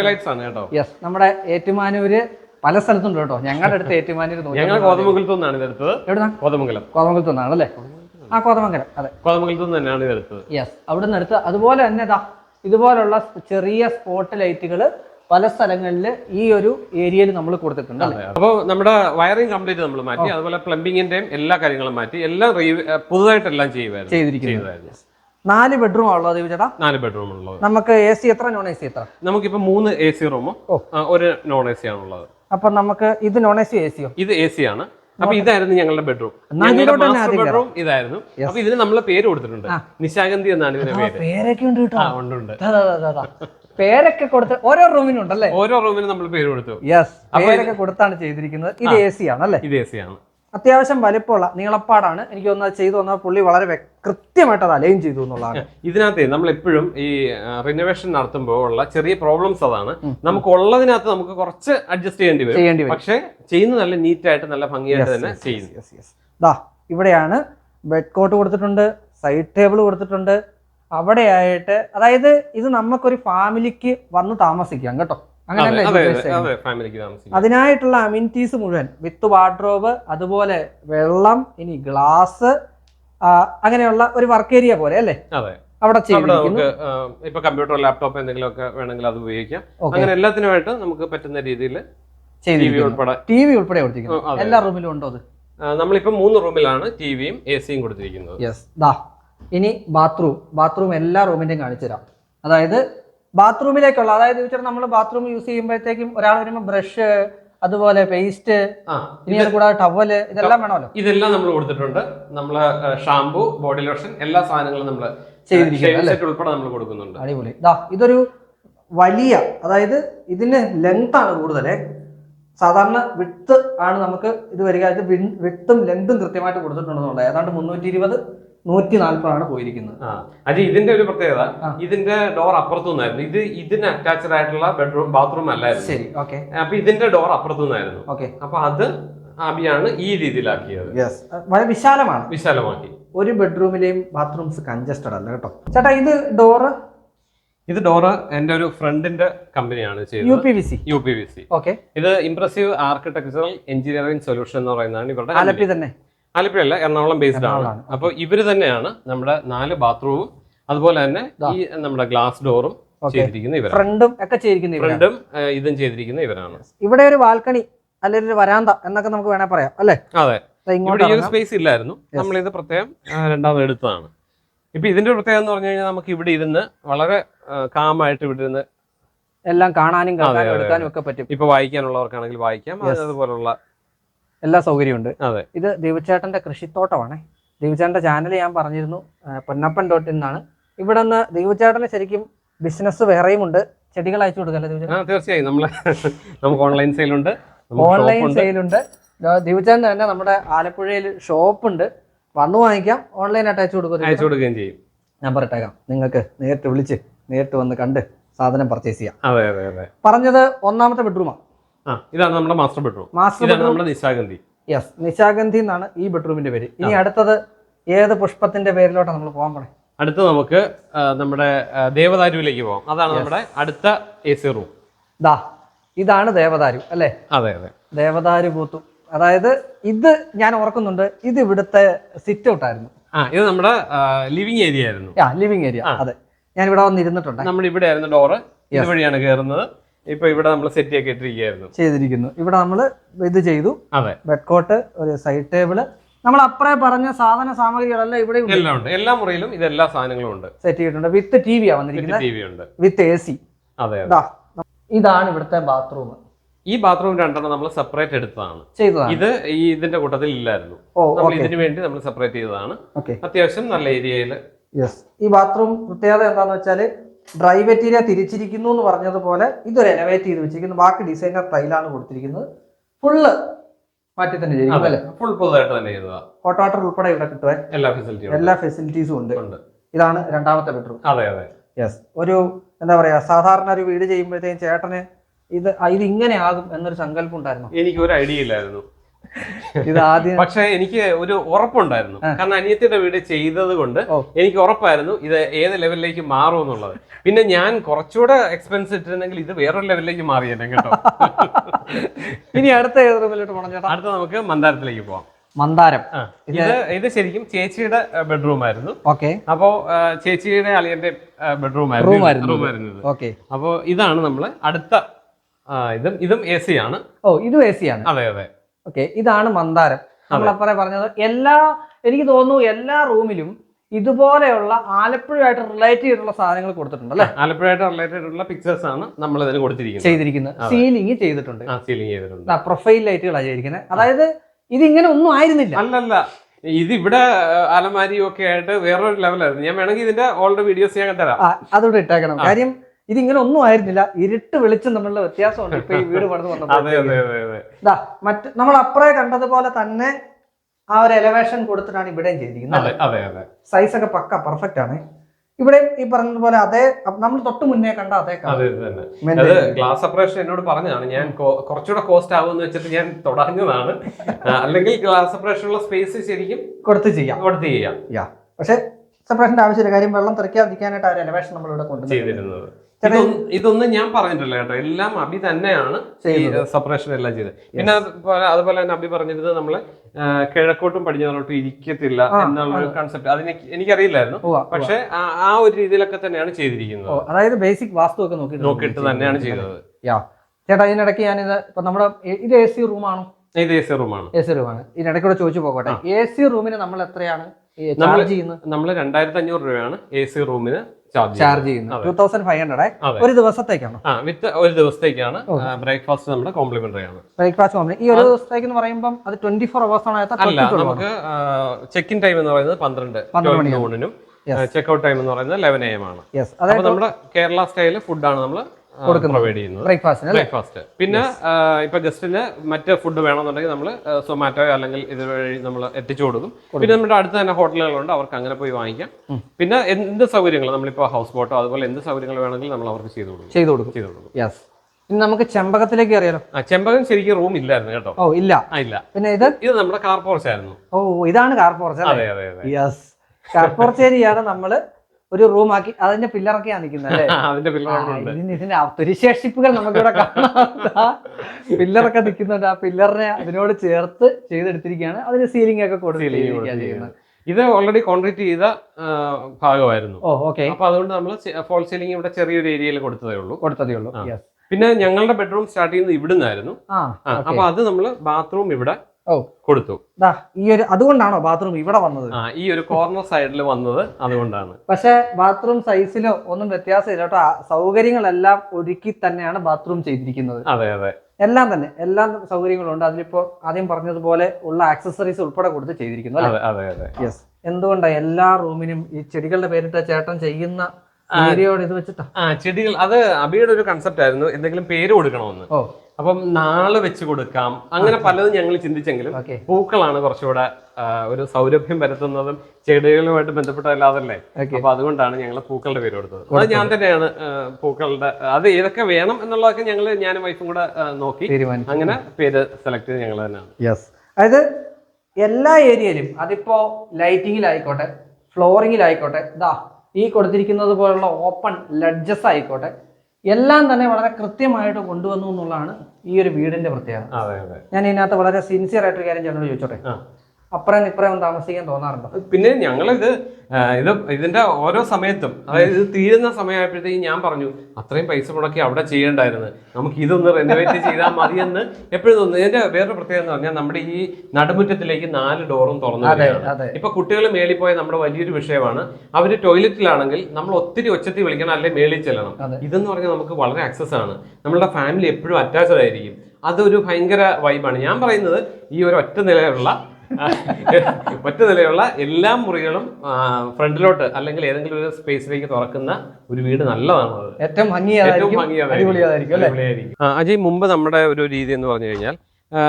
ലൈറ്റ്സ് ആണ് കേട്ടോ. യെസ് നമ്മുടെ ഏറ്റുമാനൂര് പല സ്ഥലത്തുണ്ട് കേട്ടോ. ഞങ്ങളുടെ അടുത്ത് ഏറ്റുമാനൂര് ഞങ്ങൾ കോതമംഗലത്തു നിന്നാണ് ഇതെടുത്തത് എവിടുന്നാ? കോതമംഗലം. കോതമംഗലത്തു നിന്നാണ് അല്ലേ? ആ കോതമംഗലം അതെ. കോതമംഗലത്തു നിന്ന് തന്നെയാണ് ഇതെടുത്തത് യെസ് അവിടെ നിന്ന് എടുത്ത്. അതുപോലെ തന്നെ ഇതാ ഇതുപോലുള്ള ചെറിയ സ്പോട്ട് ലൈറ്റുകൾ പല സ്ഥലങ്ങളിൽ ഈ ഒരു ഏരിയയിൽ നമ്മൾ കൊടുത്തിട്ടുണ്ട്. അപ്പോൾ നമ്മുടെ വയറിംഗ് കംപ്ലീറ്റ് നമ്മൾ മാറ്റി അതുപോലെ പ്ലംബിങ്ങിന്റെയും എല്ലാ കാര്യങ്ങളും മാറ്റി എല്ലാം പുതുതായിട്ടെല്ലാം ചെയ്യുമായിരുന്നു ചെയ്തിരിക്കുന്നത് നാല് ബെഡ്റൂം ഉള്ളത് ചേട്ടാ? നാല് ബെഡ്റൂം ഉള്ളത്. നമുക്ക് എ സി എത്ര നോൺ എ സി എത്ര? നമുക്കിപ്പോ മൂന്ന് എ സി റൂമും ഒരു നോൺ എ സി ആണുള്ളത്. അപ്പൊ നമുക്ക് ഇത് നോൺ എ സി എ സിയോ ഇത് എ സി ആണ്. അപ്പൊ ഇതായിരുന്നു ഞങ്ങളുടെ ബെഡ്റൂം ബെഡ്റൂം ഇതായിരുന്നു. അപ്പൊ ഇതിന് നമ്മൾ പേര് കൊടുത്തിട്ടുണ്ട്. നിശാഗന്ധി എന്നാണ് ഇതിന്റെ പേര്. പേരൊക്കെ ഉണ്ട് കേട്ടോ. ഉണ്ട് ഉണ്ട്. പേരൊക്കെ കൊടുത്ത് ഓരോ റൂമിനും ഉണ്ടല്ലേ ഓരോ റൂമിനും നമ്മൾ പേര് കൊടുത്തു. യെസ് പേരൊക്കെ കൊടുത്താണ് ചെയ്തിരിക്കുന്നത്. ഇത് എ സി ആണ് അല്ലേ ഇത് എ സി ആണ്. അത്യാവശ്യം വലിപ്പമുള്ള നീളപ്പാടാണ്. എനിക്ക് തോന്നുന്നത് ചെയ്തു തന്ന പുള്ളി വളരെ കൃത്യമായിട്ട് അത് അലൈൻ ചെയ്തു എന്നുള്ളതാണ്. ഇതിനകത്ത് നമ്മൾ എപ്പോഴും ഈ റിനോവേഷൻ നടത്തുമ്പോൾ ഉള്ള ചെറിയ പ്രോബ്ലംസ് അതാണ്. നമുക്ക് ഉള്ളതിനകത്ത് നമുക്ക് കുറച്ച് അഡ്ജസ്റ്റ് ചെയ്യേണ്ടി വരും. പക്ഷേ ചെയ്യുന്നത് നല്ല നീറ്റായിട്ട് നല്ല ഭംഗിയായിട്ട് തന്നെ ചെയ്യുന്നു. ദാ ഇവിടെയാണ് ബെഡ് കോട്ട് കൊടുത്തിട്ടുണ്ട് സൈഡ് ടേബിൾ കൊടുത്തിട്ടുണ്ട്. അവിടെയായിട്ട് അതായത് ഇത് നമുക്കൊരു ഫാമിലിക്ക് വന്ന് താമസിക്കാം കേട്ടോ. അങ്ങനെയല്ലേ അതിനായിട്ടുള്ള അമിനിറ്റീസ് മുഴുവൻ വിത്ത് വാർഡ്രോബ് അതുപോലെ വെള്ളം ഇനി ഗ്ലാസ് അങ്ങനെയുള്ള ഒരു വർക്ക് ഏരിയ പോലെ അല്ലേ? അവിടെ ഇപ്പൊ കമ്പ്യൂട്ടർ ലാപ്ടോപ്പ് എന്തെങ്കിലും ഒക്കെ വേണമെങ്കിൽ അത് ഉപയോഗിക്കാം. അങ്ങനെ എല്ലാത്തിനുമായിട്ട് നമുക്ക് പറ്റുന്ന രീതിയിൽ ടി വി ഉൾപ്പെടെ. എല്ലാ റൂമിലും ഉണ്ടോ അത്? നമ്മളിപ്പോ മൂന്ന് റൂമിലാണ് ടിവിയും എ സിയും കൊടുത്തിരിക്കുന്നത്. യെസ് ദാ ഇനി ബാത്റൂം. ബാത്റൂം എല്ലാ റൂമിന്റെയും കാണിച്ചു തരാം അതായത് ബാത്റൂമിലേക്കുള്ള അതായത് വെച്ചാൽ നമ്മൾ ബാത്റൂം യൂസ് ചെയ്യുമ്പോഴത്തേക്കും ഒരാൾ വരുമ്പോൾ ബ്രഷ് അതുപോലെ പേസ്റ്റ് ആ ഇനി അത് കൂടാതെ ടവൽ ഇതെല്ലാം വേണമല്ലോ. ഇതെല്ലാം നമ്മൾ കൊടുത്തിട്ടുണ്ട്. നമ്മൾ ഷാംപൂ ബോഡി ലോഷൻ എല്ലാ സാധനങ്ങളും നമ്മൾ ഉൾപ്പെടെ നമ്മൾ കൊടുക്കുന്നുണ്ട്. അടിപൊളി. ദാ ഇതൊരു വലിയ അതായത് ഇതിന് ലെങ്ത് ആണ് കൂടുതലേ. സാധാരണ വിട്ട് ആണ് നമുക്ക് ഇത് വരിക. ഇത് വിട്ടും ലെങ്തും കൃത്യമായിട്ട് കൊടുത്തിട്ടുണ്ടെന്നുള്ളത്. ഏതാണ്ട് മുന്നൂറ്റി ഇരുപത് നൂറ്റി നാൽപ്പതാണ് പോയിരിക്കുന്നത് അത് ഇതിന്റെ ഒരു പ്രത്യേകത ഇതിന്റെ ഡോർ അപ്പുറത്തുനിന്നായിരുന്നു. ഇത് ഇതിന് അറ്റാച്ച്ഡ് ആയിട്ടുള്ള ബെഡ്റൂം ബാത്റൂം അല്ലായിരുന്നു. ശരി ഓക്കെ അപ്പൊ ഇതിന്റെ ഡോർ അപ്പുറത്തുനിന്നായിരുന്നു. ഓക്കെ അപ്പൊ അത് ആബിയാണ് ഈ രീതിയിലാക്കിയത്. യെസ് വളരെ വിശാലമാണ്. വിശാലമാക്കി. ഒരു ബെഡ്റൂമിലെയും ബാത്റൂംസ് കൺജസ്റ്റഡ് അല്ല കേട്ടോ. ചേട്ടാ ഇത് ഡോർ ഇത് ഡോറ് എന്റെ ഒരു ഫ്രണ്ടിന്റെ കമ്പനിയാണ് യു ചെയ്തത്. P V C U P V C okay ഇത് ഇംപ്രസീവ് ആർക്കിടെക്ചറൽ എഞ്ചിനീയറിംഗ് സൊല്യൂഷൻ എന്ന് പറയുന്നതാണ് ഇവരുടെ. ആലപ്പി തന്നെ. ആലപ്പുഴയല്ല എറണാകുളം ബേസ്ഡ് ആണ്. അപ്പോൾ അപ്പൊ ഇവർ തന്നെയാണ് നമ്മുടെ നാല് ബാത്റൂമും അതുപോലെ തന്നെ ഈ നമ്മുടെ ഗ്ലാസ് ഡോറും. ചെയ്തിരിക്കുന്ന ഇവരാണ്. ഫ്രണ്ടും ഒക്കെ ചെയ്തിരിക്കുന്ന ഫ്രണ്ടും ഇതും ചെയ്തിരിക്കുന്ന ഇവരാണ്. ഇവിടെ ഒരു ബാൽക്കണി അല്ലെങ്കിൽ ഒരു വരാന്ത എന്നൊക്കെ നമുക്ക് വേണേ പറയാം അല്ലേ? അതെ. ഇവിടെ ഈ ഒരു സ്പേസ് ഇല്ലായിരുന്നു. നമ്മൾ ഇത് പ്രത്യേകം രണ്ടാമത് എടുത്തതാണ്. ഇപ്പൊ ഇതിന്റെ പ്രത്യേകത എന്ന് പറഞ്ഞു കഴിഞ്ഞാൽ നമുക്ക് ഇവിടെ ഇരുന്ന് വളരെ കാമായിട്ട് ഇവിടെ ഇരുന്ന് എല്ലാം കാണാനും കാണാനും എടുക്കാനും ഒക്കെ പറ്റും. ഇപ്പൊ വായിക്കാനുള്ളവർക്കാണെങ്കിൽ വായിക്കാം. അതുപോലുള്ള എല്ലാ സൗകര്യമുണ്ട്. അതെ. ഇത് ദേവിച്ചേട്ടന്റെ കൃഷിത്തോട്ടമാണേ. ദേവിച്ചേട്ടന്റെ ചാനൽ ഞാൻ പറഞ്ഞിരുന്നു പൊന്നപ്പൻ ഡോട്ട് ഇന്നാണ് ഇവിടെ നിന്ന് ദേവിച്ചേട്ടന് ശരിക്കും ബിസിനസ് വേറെയും ഉണ്ട് ചെടികൾ അയച്ചു കൊടുക്കല്ലേ തീർച്ചയായും. നമ്മൾ നമുക്ക് ഓൺലൈൻ സെയിലുണ്ട് ഓൺലൈൻ സെയിലുണ്ട് ദേവിച്ചേട്ടൻ തന്നെ നമ്മുടെ ആലപ്പുഴയിൽ ഷോപ്പുണ്ട് വന്നു വാങ്ങിക്കാം. ഓൺലൈനായിട്ട് അയച്ചു കൊടുക്കും അയച്ചു കൊടുക്കുകയും ചെയ്യും. നമ്പർ ഇട്ടേക്കാം നിങ്ങൾക്ക് നേരിട്ട് വിളിച്ച് നേരിട്ട് വന്ന് കണ്ട് സാധനം പർച്ചേസ് ചെയ്യാം. അതെ അതെ അതെ. പറഞ്ഞത് ഒന്നാമത്തെ ബെഡ്റൂമാണ് ഇതാണ് നമ്മുടെ മാസ്റ്റർ ബെഡ്റൂം മാസ്റ്റർ ബെഡ്റൂം നമ്മുടെ നിശാഗന്ധി. യെസ് നിശാഗന്ധി എന്നാണ് ഈ ബെഡ്റൂമിന്റെ പേര്. ഇനി അടുത്തത് ഏത് പുഷ്പത്തിന്റെ പേരിലോട്ടാണ് നമ്മൾ പോകാൻ പോണേ? അടുത്ത് നമുക്ക് നമ്മുടെ ആ, ദേവദാരുവിലേക്ക് പോകാം. അതാണ് നമ്മുടെ അടുത്ത എ സി റൂം ദാ ഇതാണ് ദേവദാരു അല്ലേ? അതെ അതെ. ദേവദാരു പൂത്തു അതായത് ഇത് ഞാൻ ഓർക്കുന്നുണ്ട് ഇത് ഇവിടുത്തെ സിറ്റ് ഔട്ട് ആയിരുന്നു. ആ ഇത് നമ്മുടെ ലിവിംഗ് ഏരിയ ആയിരുന്നു. യാ ലിവിംഗ് ഏരിയ അതെ. ഞാൻ ഇവിടെ വന്നിരുന്നിട്ടുണ്ട്. നമ്മൾ ഇവിടെ ആയിരുന്നു ഡോറ് ഇതുവഴിയാണ് കയറുന്നത് ഇപ്പൊ ഇവിടെ നമ്മൾ സെറ്റ് ആക്കി ഇട്ടിരിക്കുകയായിരുന്നു ചെയ്തിരിക്കുന്നു. ഇവിടെ നമ്മൾ ഇത് ചെയ്തു. അതെ. ബെഡ് കോട്ട് ഒരു സൈഡ് ടേബിൾ നമ്മൾ അപ്പറേ പറഞ്ഞ സാധന സാമഗ്രികളെല്ലാം ഇവിടെ എല്ലാം ഉണ്ട്. എല്ലാ മുറിയിലും ഇതെല്ലാ സാധനങ്ങളും ഉണ്ട്. സെറ്റ് ചെയ്തിട്ടുണ്ട്. വിത്ത് ടി വി വന്നിരിക്കുന്നത്. ടി വി ഉണ്ട്. വിത്ത് എ സി അതെ അതെ. ഇതാണ് ഇവിടുത്തെ ബാത്റൂം ഈ ബാത്റൂം രണ്ടെണ്ണം നമ്മൾ സെപ്പറേറ്റ് എടുത്തതാണ്. ഇത് ഈ ഇതിന്റെ കൂട്ടത്തിൽ ഇല്ലായിരുന്നു. നമ്മൾ ഇതിനു വേണ്ടി നമ്മൾ സെപ്പറേറ്റ് ചെയ്തതാണ്. അത്യാവശ്യം നല്ല ഏരിയയിൽ യെസ് ഈ ബാത്റൂം പ്രത്യേകത എന്താന്ന് വെച്ചാൽ ഡ്രൈ മെറ്റീരിയ തിരിച്ചിരിക്കുന്നു എന്ന് പറഞ്ഞതുപോലെ ഇതൊരു എനവേറ്റ് ചെയ്ത് വെച്ചിരിക്കുന്നു. ബാക്കി ഡിസൈനർ ടൈലാണ് കൊടുത്തിരിക്കുന്നത്. ഫുള്ള് മാറ്റി തന്നെ അല്ലേ? ഫുൾ പുതുതായിട്ട് തന്നെ ചെയ്തതാ. ഹോട്ട് വാട്ടർ ഉൾപ്പെടെ ഇവിടെ കിട്ടുവേ? എല്ലാ ഫെസിലിറ്റിയും എല്ലാ ഫെസിലിറ്റീസും ഉണ്ട്. ഇതാണ് രണ്ടാമത്തെ ബെഡ്റൂം അതെ അതെ. യെസ് ഒരു എന്താ പറയാ സാധാരണ ഒരു വീട് ചെയ്യുമ്പോഴത്തേക്കും ചേട്ടന് ഇത് ഇത് ഇങ്ങനെ ആകും എന്നൊരു സങ്കല്പം ഉണ്ടായിരുന്നു? എനിക്ക് ഒരു ഐഡിയ ഇല്ലായിരുന്നു. ഇത് ആദ്യം പക്ഷെ എനിക്ക് ഒരു ഉറപ്പുണ്ടായിരുന്നു. കാരണം അനിയത്തിയുടെ വീട് ചെയ്തത് കൊണ്ട് എനിക്ക് ഉറപ്പായിരുന്നു ഇത് ഏത് ലെവലിലേക്ക് മാറും എന്നുള്ളത്. പിന്നെ ഞാൻ കുറച്ചുകൂടെ എക്സ്പെൻസ് ഇട്ടിരുന്നെങ്കിൽ ഇത് വേറൊരു ലെവലിലേക്ക് മാറിയേനെ കേട്ടോ. ഇനി അടുത്ത ഏത് റൂമിലോട്ട് പോകണം ചേട്ടാ? അടുത്ത നമുക്ക് മന്ദാരത്തിലേക്ക് പോവാം. മന്ദാരം. ഇത് ഇത് ശരിക്കും ചേച്ചിയുടെ ബെഡ്റൂം ആയിരുന്നു ഓക്കെ. അപ്പോ ചേച്ചിയുടെ അളിയന്റെ ബെഡ്റൂം ആയിരുന്നു റൂം ആയിരുന്നു. ഓക്കെ. അപ്പോ ഇതാണ് നമ്മൾ അടുത്ത ഇതും ഇതും എ സി ആണ്. ഓ ഇതും എ സി ആണ്. അതെ അതെ. ഓക്കെ ഇതാണ് മന്ദാരം. നമ്മളപ്പറേ പറഞ്ഞത് എല്ലാ എനിക്ക് തോന്നുന്നു എല്ലാ റൂമിലും ഇതുപോലെയുള്ള ആലപ്പുഴയായിട്ട് റിലേറ്റ് ചെയ്തിട്ടുള്ള സാധനങ്ങൾ കൊടുത്തിട്ടുണ്ട് അല്ലേ? ആലപ്പുഴയായിട്ട് റിലേറ്റഡ് ഉള്ള പിക്ചേഴ്സ് ആണ് നമ്മൾ ഇതിന് കൊടുത്തിരിക്കുന്നത്. ചെയ്തിരിക്കുന്നത്. സീലിംഗ് ചെയ്തിട്ടുണ്ട്. സീലിംഗ് ചെയ്തിട്ടുണ്ട്. പ്രൊഫൈൽ ലൈറ്റുകളാണ് ചെയ്തിരിക്കുന്നത്. അതായത് ഇതിങ്ങനെ ഇങ്ങനെ ഒന്നും ആയിരുന്നില്ല. അല്ലല്ല ഇതിവിടെ അലമാരിയും ഒക്കെ ആയിട്ട് വേറൊരു ലെവലായിരുന്നു ഞാൻ വേണമെങ്കിൽ ഇതിന്റെ ഓൾഡ് വീഡിയോസ് ഞാൻ തരാം. അതോടെ ഇട്ടേക്കണം. കാര്യം ഇത് ഇങ്ങനെ ഒന്നും ആയിരുന്നില്ല. ഇരുട്ട് വെളിച്ചം തമ്മിലുള്ള വ്യത്യാസമുണ്ട് ഇപ്പൊ ഈ വീട് പണിത് വന്നപ്പോൾ മറ്റ് നമ്മൾ അപ്പറേ കണ്ടതുപോലെ തന്നെ ആ ഒരു എലവേഷൻ കൊടുത്തിട്ടാണ് ഇവിടെയും ചെയ്തിരിക്കുന്നത് സൈസ് ഒക്കെ പക്ക പെർഫെക്റ്റ് ആണ്. ഇവിടെ ഈ പറഞ്ഞതുപോലെ അതേ നമ്മൾ തൊട്ട് മുന്നേ കണ്ട അതേ അതെ ഗ്ലാസ് അപ്രേഷൻ എന്നോട് പറഞ്ഞതാണ്. ഞാൻ കുറച്ചുകൂടെ കോസ്റ്റ് ആവുമെന്ന് വെച്ചിട്ട് ഞാൻ തുടങ്ങുന്നതാണ്. അല്ലെങ്കിൽ ഗ്ലാസ് അപ്രേഷനുള്ള ഉള്ള സ്പേസ് ശരിക്കും കൊടുത്ത് ചെയ്യാം. കൊടുത്ത് ചെയ്യാം. പക്ഷെ സെപ്പറേഷന്റെ ആവശ്യമില്ല. കാര്യം വെള്ളം തെറിക്കാതിരിക്കാനായിട്ട് ആ ഒരു എലവേഷൻ നമ്മൾ ഇവിടെ കൊണ്ടുവന്നു ചെയ്തിരുന്നത്. ഇതൊന്നും ഇതൊന്നും ഞാൻ പറഞ്ഞിട്ടില്ല കേട്ടോ. എല്ലാം അബി തന്നെയാണ് സെപ്പറേഷൻ എല്ലാം ചെയ്തത്. പിന്നെ അതുപോലെ തന്നെ അബി പറഞ്ഞിരുന്നത് നമ്മൾ കിഴക്കോട്ടും പടിഞ്ഞാറോട്ടും ഇരിക്കത്തില്ല എന്നുള്ള ഒരു കൺസെപ്റ്റ് അതിന് എനിക്കറിയില്ലായിരുന്നു. പക്ഷെ ആ- ഒരു രീതിയിലൊക്കെ തന്നെയാണ് ചെയ്തിരിക്കുന്നത്. അതായത് ബേസിക് വാസ്തു ഒക്കെ നോക്കിയിട്ട് നോക്കിയിട്ട് തന്നെയാണ് ചെയ്തത്. യാ. ചേട്ടാ ഇതിനിടയ്ക്ക് ഞാനിത് ഇപ്പൊ നമ്മുടെ ഇത് എ സി റൂമാണോ ഇത് എ സി റൂമാണ് എ സി റൂമാണ് ഇതിനിടയ്ക്കൂടെ ചോദിച്ചു പോകട്ടെ. എ സി റൂമിന് നമ്മൾ എത്രയാണ്? നമ്മൾ രണ്ടായിരത്തി അഞ്ഞൂറ് രൂപയാണ് എ സി റൂമിന് ചാർജ് ചെയ്യുന്നത്. ടൂ തൗസൻഡ് ഫൈവ് ഹൺഡ്രഡ് ഒരു ദിവസത്തേക്കാണോ? ആ വിത്ത് ഒരു ദിവസത്തേക്കാണ് ബ്രേക്ക്ഫാസ്റ്റ് നമ്മുടെ കോംപ്ലിമെന്ററി ആണ്. ബ്രേക്ക്ഫാസ്റ്റ് കോംപ്ലിമെന്റ് ഈ ഒരു ദിവസത്തേക്ക് എന്ന് പറയുമ്പോൾ അത് ട്വന്റി ഫോർ അവേഴ്സ് ആണ് അല്ല നമുക്ക് ചെക്ക് ഇൻ ടൈം എന്ന് പറയുന്നത് പന്ത്രണ്ട് പന്ത്രണ്ട് മൂന്നിനും ചെക്ക് ഔട്ട് ടൈം എന്ന് പറയുന്നത് ലെവൻ എ എം ആണ്. നമ്മുടെ കേരള സ്റ്റൈൽ ഫുഡാണ് നമ്മൾ പ്രൊവൈഡ് ചെയ്യുന്നത്. ബ്രേക്ക്ഫാസ്റ്റ് ബ്രേക്ക്ഫാസ്റ്റ് പിന്നെ ഇപ്പൊ ഗസ്റ്റിന് മറ്റ് ഫുഡ് വേണമെന്നുണ്ടെങ്കിൽ നമ്മൾ സൊമാറ്റോ അല്ലെങ്കിൽ ഇത് വഴി നമ്മൾ എത്തിച്ചു കൊടുക്കും. പിന്നെ നമ്മുടെ അടുത്ത് തന്നെ ഹോട്ടലുകളുണ്ട്. അവർക്ക് അങ്ങനെ പോയി വാങ്ങിക്കാം. പിന്നെ എന്ത് സൗകര്യങ്ങൾ നമ്മളിപ്പോ ഹൗസ് ബോട്ടോ അതുപോലെ എന്ത് സൗകര്യങ്ങൾ വേണമെങ്കിലും നമ്മൾ അവർക്ക് ചെയ്തു കൊടുക്കും. ചെയ്തു കൊടുക്കും. ചെയ്തു കൊടുക്കും. യെസ് ഇനി നമുക്ക് ചെമ്പകത്തിലേക്ക് അറിയാലോ ചെമ്പകം ശരിക്കും റൂം ഇല്ലായിരുന്നു കേട്ടോ. ഓ ഇല്ല. ഇല്ല. പിന്നെ ഇത്? ഇത് നമ്മുടെ കാർ പോർച്ച് ആയിരുന്നു. ഓ ഇതാണ് കാർ പോർച്ച് അതെ അതെ അതെ. യെസ് കാർ പോർച്ച് ഏരിയയാണ് നമ്മൾ ഒരു റൂമാക്കി ആക്കി അതിന്റെ പില്ലറൊക്കെയാണ് നിൽക്കുന്നത് അല്ലേ? അതിന്റെ ഇതിന്റെ അവതരിശേഷിപ്പുകൾ നമുക്കിവിടെ കാണാം. പില്ലറൊക്കെ നിൽക്കുന്നുണ്ട്. ആ പില്ലറിനെ അതിനോട് ചേർത്ത് ചെയ്തെടുത്തിരിക്കുകയാണ്. അതിന് സീലിംഗ് ഒക്കെ ചെയ്യുന്നത്. ഇത് ഓൾറെഡി കോൺക്രീറ്റ് ചെയ്ത ഭാഗമായിരുന്നു. അപ്പൊ അതുകൊണ്ട് നമ്മൾ ഫോൾ സീലിംഗ് ഇവിടെ ചെറിയൊരു ഏരിയയിൽ കൊടുത്തതേ ഉള്ളൂ. കൊടുത്തതേ ഉള്ളൂ. പിന്നെ ഞങ്ങളുടെ ബെഡ്റൂം സ്റ്റാർട്ട് ചെയ്യുന്നത് ഇവിടുന്നായിരുന്നു. അപ്പൊ അത് നമ്മൾ ബാത്റൂം ഇവിടെ. കൊടുത്തു. ഈ ഒരു അതുകൊണ്ടാണോ ബാത്റൂം ഇവിടെ വന്നത്? ഈ ഒരു കോർണർ സൈഡിൽ വന്നത് അതുകൊണ്ടാണ്. പക്ഷെ ബാത്റൂം സൈസിലോ ഒന്നും വ്യത്യാസമില്ല കേട്ടോ. സൗകര്യങ്ങളെല്ലാം ഒരുക്കി തന്നെയാണ് ബാത്റൂം ചെയ്തിരിക്കുന്നത്. അതെ അതെ. എല്ലാം തന്നെ എല്ലാ സൗകര്യങ്ങളും ഉണ്ട് അതിലിപ്പോ ആദ്യം പറഞ്ഞതുപോലെ ഉള്ള ആക്സസറീസ് ഉൾപ്പെടെ കൊടുത്ത് ചെയ്തിരിക്കുന്നു അതെ അതെ യെസ് എന്തുകൊണ്ടാണ് എല്ലാ റൂമിനും ഈ ചെടികളുടെ പേരിട്ട ചേട്ടൻ ചെയ്യുന്ന. ഇത് വെച്ചിട്ടാ? ചെടികൾ അത് അബിയുടെ ഒരു കൺസെപ്റ്റ് ആയിരുന്നു. എന്തെങ്കിലും പേര് കൊടുക്കണമെന്ന്. ഓ. അപ്പം നാൾ വെച്ച് കൊടുക്കാം. അങ്ങനെ പലതും ഞങ്ങൾ ചിന്തിച്ചെങ്കിലും പൂക്കളാണ് കുറച്ചുകൂടെ ഒരു സൗരഭ്യം വരുത്തുന്നതും ചെടികളുമായിട്ട് ബന്ധപ്പെട്ടതല്ലാതല്ലേ? അപ്പൊ അതുകൊണ്ടാണ് ഞങ്ങൾ പൂക്കളുടെ പേര് കൊടുത്തത്. അത് ഞാൻ തന്നെയാണ് പൂക്കളുടെ അത് ഏതൊക്കെ വേണം എന്നുള്ളതൊക്കെ ഞങ്ങൾ ഞാനും വൈഫും കൂടെ നോക്കി. അങ്ങനെ പേര് സെലക്ട് ചെയ്ത് ഞങ്ങൾ തന്നെയാണ്. യെസ് അതായത് എല്ലാ ഏരിയയിലും അതിപ്പോ ലൈറ്റിങ്ങിലായിക്കോട്ടെ ഫ്ലോറിങ്ങിലായിക്കോട്ടെ ഇതാ ഈ കൊടുത്തിരിക്കുന്നത് പോലുള്ള ഓപ്പൺ ലഡ്ജസ് ആയിക്കോട്ടെ എല്ലാം തന്നെ വളരെ കൃത്യമായിട്ട് കൊണ്ടുവന്നു എന്നുള്ളതാണ് ഈ ഒരു വീടിന്റെ പ്രത്യേകത. ഞാൻ ഇതിനകത്ത് വളരെ സിൻസിയർ ആയിട്ടൊരു കാര്യം ചേട്ടനോട് ചോദിച്ചോട്ടെ. അപ്പുറം ഇപ്പുറം താമസിക്കാൻ തോന്നാറുണ്ടോ? പിന്നെ ഞങ്ങളിത് ഇത് ഇതിന്റെ ഓരോ സമയത്തും അതായത് ഇത് തീരുന്ന സമയമായപ്പോഴത്തേക്കും ഞാൻ പറഞ്ഞു അത്രയും പൈസ മുടക്കി അവിടെ ചെയ്യേണ്ടായിരുന്നു. നമുക്ക് ഇതൊന്ന് റെനോവേറ്റ് ചെയ്താൽ മതി എന്ന് എപ്പോഴും തോന്നുന്നു. ഇതിന്റെ വേറൊരു പ്രത്യേകത എന്ന് പറഞ്ഞാൽ നമ്മുടെ ഈ നടുമുറ്റത്തിലേക്ക് നാല് ഡോറും തുറന്നു ഇപ്പൊ കുട്ടികൾ മേളിൽ പോയ നമ്മുടെ വലിയൊരു വിഷയമാണ്. അവർ ടോയ്ലറ്റിലാണെങ്കിൽ നമ്മൾ ഒത്തിരി ഒച്ചത്തി വിളിക്കണം അല്ലെങ്കിൽ മേളിൽ ചെല്ലണം. ഇതെന്ന് പറഞ്ഞാൽ നമുക്ക് വളരെ ആക്സസ് ആണ്. നമ്മളുടെ ഫാമിലി എപ്പോഴും അറ്റാച്ച്ഡ് ആയിരിക്കും. അതൊരു ഭയങ്കര വൈബാണ് ഞാൻ പറയുന്നത് ഈ ഒരു ഒറ്റ നിലയുള്ള ആ, ഒറ്റ നിലയുള്ള എല്ലാ മുറികളും ഫ്രണ്ടിലോട്ട് അല്ലെങ്കിൽ ഏതെങ്കിലും ഒരു സ്പേസിലേക്ക് തുറക്കുന്ന ഒരു വീട് നല്ലതാണ് ഏറ്റവും ഭംഗിയായിരിക്കും അജയ് മുമ്പ് നമ്മുടെ ഒരു രീതി എന്ന് പറഞ്ഞു കഴിഞ്ഞാൽ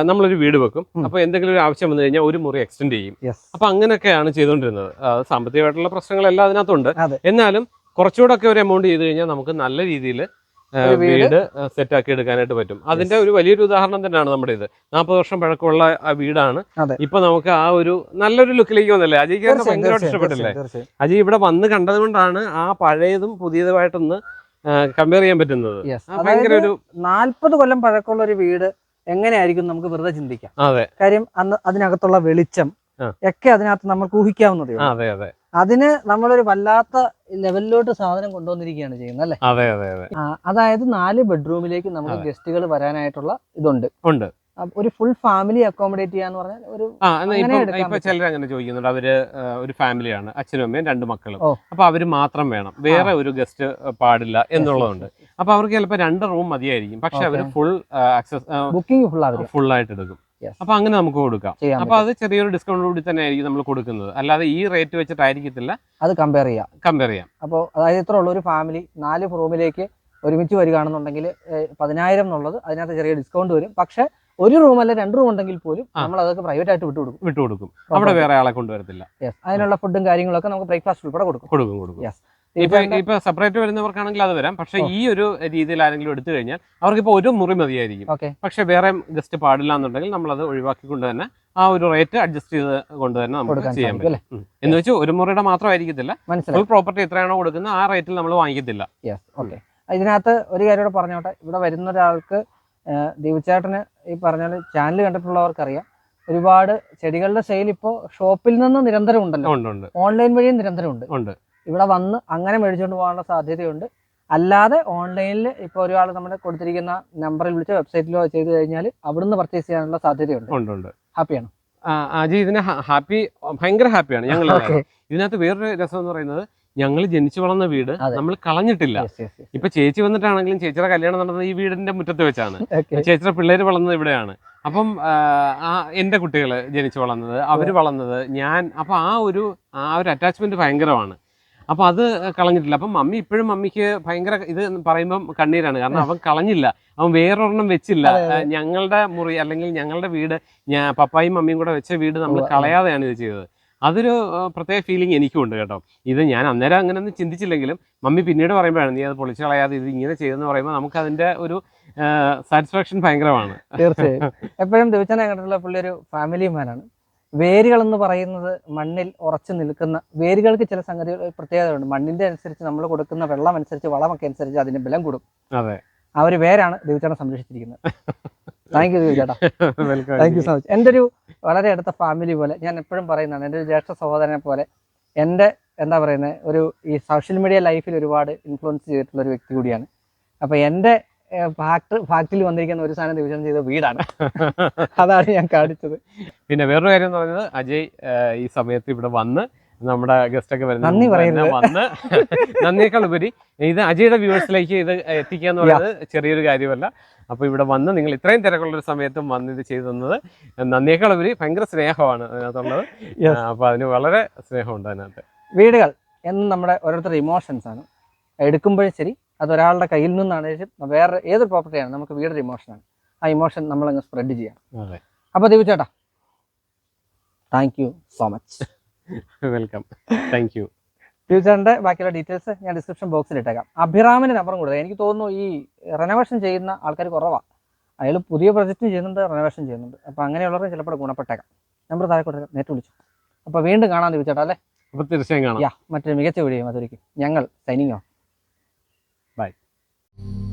നമ്മളൊരു വീട് വെക്കും. അപ്പൊ എന്തെങ്കിലും ഒരു ആവശ്യം വന്നു കഴിഞ്ഞാൽ ഒരു മുറി എക്സ്റ്റെൻഡ് ചെയ്യും. അപ്പൊ അങ്ങനെയൊക്കെയാണ് ചെയ്തുകൊണ്ടിരുന്നത്. സാമ്പത്തികമായിട്ടുള്ള പ്രശ്നങ്ങളെല്ലാം അതിനകത്തുണ്ട്. അതെ. എന്നാലും കുറച്ചുകൂടെ ഒക്കെ ഒരു എമൗണ്ട് ചെയ്ത് കഴിഞ്ഞാൽ നമുക്ക് നല്ല രീതിയിൽ വീട്. സെറ്റ് ആക്കി എടുക്കാനായിട്ട് പറ്റും. അതിന്റെ ഒരു വലിയൊരു ഉദാഹരണം തന്നെയാണ് നമ്മുടെ ഇത്. നാൽപ്പത് വർഷം പഴക്കമുള്ള ആ വീടാണ്. ഇപ്പൊ നമുക്ക് ആ ഒരു നല്ലൊരു ലുക്കിലേക്ക് വന്നല്ലേ? അജയ്ക്ക് ഭയങ്കരമായിട്ട് ഇഷ്ടപ്പെട്ടില്ലേ. അജയ് ഇവിടെ വന്ന് കണ്ടതുകൊണ്ടാണ് ആ പഴയതും പുതിയതുമായിട്ടൊന്ന് കമ്പയർ ചെയ്യാൻ പറ്റുന്നത്. ഭയങ്കര ഒരു നാൽപ്പത് കൊല്ലം പഴക്കമുള്ള ഒരു വീട് എങ്ങനെയായിരിക്കും നമുക്ക് വെറുതെ ചിന്തിക്കാം. അതെ. കാര്യം അന്ന് അതിനകത്തുള്ള വെളിച്ചം. ഒക്കെ അതിനകത്ത് നമുക്ക് ഊഹിക്കാവുന്നതേ. അതെ അതെ. അതിന് നമ്മളൊരു വല്ലാത്ത ലെവലിലോട്ട് സാധനം കൊണ്ടുവന്നിരിക്കുകയാണ് ചെയ്യുന്നത് അല്ലേ? അതെ അതെ അതെ. അതായത് നാല് ബെഡ്റൂമിലേക്ക് നമുക്ക്. ഗസ്റ്റുകൾ വരാനായിട്ടുള്ള ഇതുണ്ട്. ഉണ്ട്. ഒരു ഫുൾ ഫാമിലി അക്കോമഡേറ്റ് ചെയ്യാന്ന് പറഞ്ഞാൽ ഒരു ഇപ്പൊ. ചിലർ അങ്ങനെ ചോദിക്കുന്നുണ്ട്. അവർ ഒരു ഫാമിലിയാണ്. അച്ഛനും അമ്മയും രണ്ട് മക്കളും. അപ്പൊ അവർ മാത്രം വേണം. വേറെ ഒരു ഗസ്റ്റ് പാടില്ല എന്നുള്ളതുണ്ട്. അപ്പൊ അവർക്ക് ചിലപ്പോൾ രണ്ട് റൂം മതിയായിരിക്കും. പക്ഷെ അവർ full access booking full full ആയിട്ട് എടുക്കും. അപ്പൊ അങ്ങനെ നമുക്ക് കൊടുക്കാം. അപ്പൊ അത് ചെറിയൊരു ഡിസ്കൗണ്ട് കൂടി തന്നെ ആയിരിക്കും നമ്മൾ കൊടുക്കുന്നത്. അല്ലാതെ ഈ റേറ്റ് വെച്ചിട്ടായിരിക്കത്തില്ല. അത് കമ്പയർ ചെയ്യാം. കമ്പയർ ചെയ്യാം. അപ്പോൾ അതായത് ഇത്ര ഉള്ള ഒരു ഫാമിലി നാല് റൂമിലേക്ക് ഒരുമിച്ച് വരികയാണെന്നുണ്ടെങ്കിൽ പതിനായിരം എന്നുള്ളത് അതിനകത്ത് ചെറിയ ഡിസ്കൗണ്ട് വരും. പക്ഷെ ഒരു റൂം അല്ല രണ്ട് റൂം ഉണ്ടെങ്കിൽ പോലും നമ്മൾ അതൊക്കെ പ്രൈവറ്റ് ആയിട്ട് വിട്ടു കൊടുക്കും. വിട്ടു കൊടുക്കും. അവിടെ വേറെ ആളെ കൊണ്ടുവരത്തില്ല. യെസ് അതിനുള്ള ഫുഡും കാര്യങ്ങളൊക്കെ നമുക്ക് ബ്രേക്ക്ഫാസ്റ്റ് ഉൾപ്പെടെ കൊടുക്കും. കൊടുക്കും കൊടുക്കും. Yes. ഇപ്പൊ സെപ്പറേറ്റ് വരുന്നവർക്കാണെങ്കിൽ അത് വരാം. പക്ഷെ ഈ ഒരു രീതിയിൽ ആരെങ്കിലും എടുത്തു കഴിഞ്ഞാൽ അവർക്ക് ഇപ്പൊ ഒരു മുറി മതിയായിരിക്കും. പക്ഷെ വേറെ ഗസ്റ്റ് പാടില്ല എന്നുണ്ടെങ്കിൽ നമ്മൾ അത് ഒഴിവാക്കിക്കൊണ്ട് തന്നെ ആ ഒരു റേറ്റ് അഡ്ജസ്റ്റ് ചെയ്ത് കൊണ്ട് തന്നെ നമുക്ക് ചെയ്യാൻ പറ്റും. എന്ന് വെച്ചാൽ ഒരു മുറിയുടെ മാത്രമായിരിക്കത്തില്ല. ഫുൾ പ്രോപ്പർട്ടി എത്രയാണോ കൊടുക്കുന്നത് ആ റേറ്റിൽ നമ്മൾ വാങ്ങിക്കത്തില്ല. യെസ് ഓക്കെ ഇതിനകത്ത് ഒരു കാര്യം കൂടെ പറഞ്ഞോട്ടെ. ഇവിടെ വരുന്ന ഒരാൾക്ക് ദീപചേട്ടന് ഈ പറഞ്ഞ ചാനൽ കണ്ടിട്ടുള്ളവർക്കറിയാം. ഒരുപാട് ചെടികളുടെ സെയിൽ ഇപ്പോ ഷോപ്പിൽ നിന്ന് നിരന്തരം ഉണ്ടല്ലോ ഉണ്ട് ഉണ്ട്. ഓൺലൈൻ വഴിയും നിരന്തരം ഉണ്ട് ഉണ്ട്. ഇവിടെ വന്ന് അങ്ങനെ മേടിച്ചുകൊണ്ട് പോകാനുള്ള സാധ്യതയുണ്ട്. അല്ലാതെ ഓൺലൈനിൽ ഇപ്പോൾ ഒരാൾ നമ്മുടെ കൊടുത്തിരിക്കുന്ന നമ്പറിൽ വിളിച്ച് വെബ്സൈറ്റിലോ ചെയ്ത് കഴിഞ്ഞാൽ അവിടുന്ന് പർച്ചേസ് ചെയ്യാനുള്ള സാധ്യതയുണ്ട്. ഉണ്ട് ഉണ്ട്. ഹാപ്പിയാണ് ആ, അജയ് ഇതിന് ഹാപ്പി ഭയങ്കര ഹാപ്പിയാണ് ഞങ്ങൾ ഇതിനകത്ത് വേറൊരു രസം എന്ന് പറയുന്നത് ഞങ്ങൾ ജനിച്ചു വളർന്ന വീട് നമ്മൾ കളഞ്ഞിട്ടില്ല. ഇപ്പൊ ചേച്ചി വന്നിട്ടാണെങ്കിലും ചേച്ചിയുടെ കല്യാണം നടന്നത് ഈ വീടിന്റെ മുറ്റത്ത് വെച്ചാണ്. ചേച്ചിയുടെ പിള്ളേര് വളർന്നത് ഇവിടെയാണ്. അപ്പം എന്റെ കുട്ടികൾ ജനിച്ചു വളർന്നത് അവർ വളർന്നത് ഞാൻ അപ്പൊ ആ ഒരു ആ ഒരു അറ്റാച്ച്മെന്റ് ഭയങ്കരമാണ്. അപ്പൊ അത് കളഞ്ഞിട്ടില്ല. അപ്പം മമ്മി ഇപ്പോഴും മമ്മിക്ക് ഭയങ്കര ഇത് പറയുമ്പം കണ്ണീരാണ്. കാരണം അവൻ കളഞ്ഞില്ല. അവൻ വേറൊരെണ്ണം വെച്ചില്ല. ഞങ്ങളുടെ മുറി അല്ലെങ്കിൽ ഞങ്ങളുടെ വീട് ഞാൻ പപ്പായും മമ്മിയും കൂടെ വെച്ച വീട് നമ്മൾ കളയാതെയാണ് ഇത് ചെയ്തത്. അതൊരു പ്രത്യേക ഫീലിംഗ് എനിക്കും ഉണ്ട് കേട്ടോ. ഇത് ഞാൻ അന്നേരം അങ്ങനെ ഒന്നും ചിന്തിച്ചില്ലെങ്കിലും മമ്മി പിന്നീട് പറയുമ്പോഴാണ് നീ അത് പൊളിച്ചു കളയാതെ ഇത് ഇങ്ങനെ ചെയ്തെന്ന് പറയുമ്പോൾ നമുക്ക് അതിന്റെ ഒരു സാറ്റിസ്ഫാക്ഷൻ ഭയങ്കരമാണ്. തീർച്ചയായും. എപ്പോഴും ദിവസം കണ്ടിട്ടുള്ള പുള്ളി ഒരു ഫാമിലി മാനാണ് വേരുകൾ എന്ന് പറയുന്നത് മണ്ണിൽ ഉറച്ചു നിൽക്കുന്ന വേരുകൾക്ക് ചില സംഗതികൾ പ്രത്യേകതയുണ്ട്. മണ്ണിന്റെ അനുസരിച്ച് നമ്മൾ കൊടുക്കുന്ന വെള്ളം അനുസരിച്ച് വളമൊക്കെ അനുസരിച്ച് അതിന് ബലം കൂടും. അതെ. ആ ഒരു വേരാണ് ദിവചേട്ടൻ സംരക്ഷിച്ചിരിക്കുന്നത്. താങ്ക് യു ചേട്ടാ താങ്ക് യു സോ മച്ച് എന്റെ ഒരു വളരെ അടുത്ത ഫാമിലി പോലെ ഞാൻ എപ്പോഴും പറയുന്നതാണ് എന്റെ ഒരു ജ്യേഷ്ഠ സഹോദരനെ പോലെ എന്റെ എന്താ പറയുന്നത് ഒരു ഈ സോഷ്യൽ മീഡിയ ലൈഫിൽ ഒരുപാട് ഇൻഫ്ലുവൻസ് ചെയ്തിട്ടുള്ള ഒരു വ്യക്തി കൂടിയാണ്. അപ്പോൾ എന്റെ ഫാക്ടറി ഫാക്ടറിയിൽ വന്നിരിക്കുന്ന ഒരു സാധനം ദിവസം ചെയ്ത വീടാണ്. അതാണ് ഞാൻ കാണിച്ചത്. പിന്നെ വേറൊരു കാര്യം എന്ന് പറയുന്നത് അജയ് ഈ സമയത്ത് ഇവിടെ വന്ന് നമ്മുടെ ഗസ്റ്റ് ഒക്കെ വരുന്ന നന്ദി പറയുന്നത്. വന്ന് നന്ദിയേക്കാൾ ഉപരി ഇത് അജയുടെ വ്യൂവേഴ്സിലേക്ക് ഇത് എത്തിക്കുക എന്ന് പറയുന്നത് ചെറിയൊരു കാര്യമല്ല. അപ്പൊ ഇവിടെ വന്ന് നിങ്ങൾ ഇത്രയും തിരക്കുള്ള ഒരു സമയത്തും വന്ന് ഇത് ചെയ്തു തന്നത് നന്ദിയേക്കാൾ ഉപരി ഭയങ്കര സ്നേഹമാണ് അതിനകത്തുള്ളത്. അപ്പോൾ അപ്പൊ അതിന് വളരെ സ്നേഹമുണ്ട് അതിനകത്ത്. വീടുകൾ എന്നും നമ്മുടെ ഓരോരുത്തരുടെ ഇമോഷൻസ് ആണ്. എടുക്കുമ്പോഴും ശരി അത് ഒരാളുടെ കയ്യിൽ നിന്നാണ് ശരി, വേറെ ഏതൊരു പ്രോപ്പർട്ടിയാണ് നമുക്ക് വീടൊരു ഇമോഷനാണ് ആ ഇമോഷൻ നമ്മൾ അങ്ങ് സ്പ്രെഡ് ചെയ്യാം അപ്പോൾ ദിവ ചേട്ടാ thank you so much welcome thank you ഫ്യൂച്ചറിന്റെ ബാക്കിയുള്ള ഡീറ്റെയിൽസ് ഞാൻ ഡിസ്ക്രിപ്ഷൻ ബോക്സിൽ ഇട്ടേക്കാം. അഭിറാമിന്റെ നമ്പറും കൊടുക്കുക എനിക്ക് തോന്നുന്നു ഈ റെനോവേഷൻ ചെയ്യുന്ന ആൾക്കാർ കുറവാണ് അയാൾ പുതിയ പ്രൊജക്റ്റും ചെയ്യുന്നുണ്ട് റെനോവേഷൻ ചെയ്യുന്നുണ്ട്. അപ്പോൾ അങ്ങനെയുള്ളവർ ചിലപ്പോൾ ഗുണപ്പെട്ടേക്കാം. നമ്പർ താഴെ കൊടുക്കാം നേരിട്ട് വിളിച്ചു. അപ്പോൾ വീണ്ടും കാണാൻ ചോദിച്ചേട്ടാ അല്ലേ? തീർച്ചയായും കാണാം. യാ മറ്റൊരു മികച്ച വീഡിയോ മധുരയ്ക്ക് ഞങ്ങൾ സൈനിങ് ഓഫ് Mm-hmm.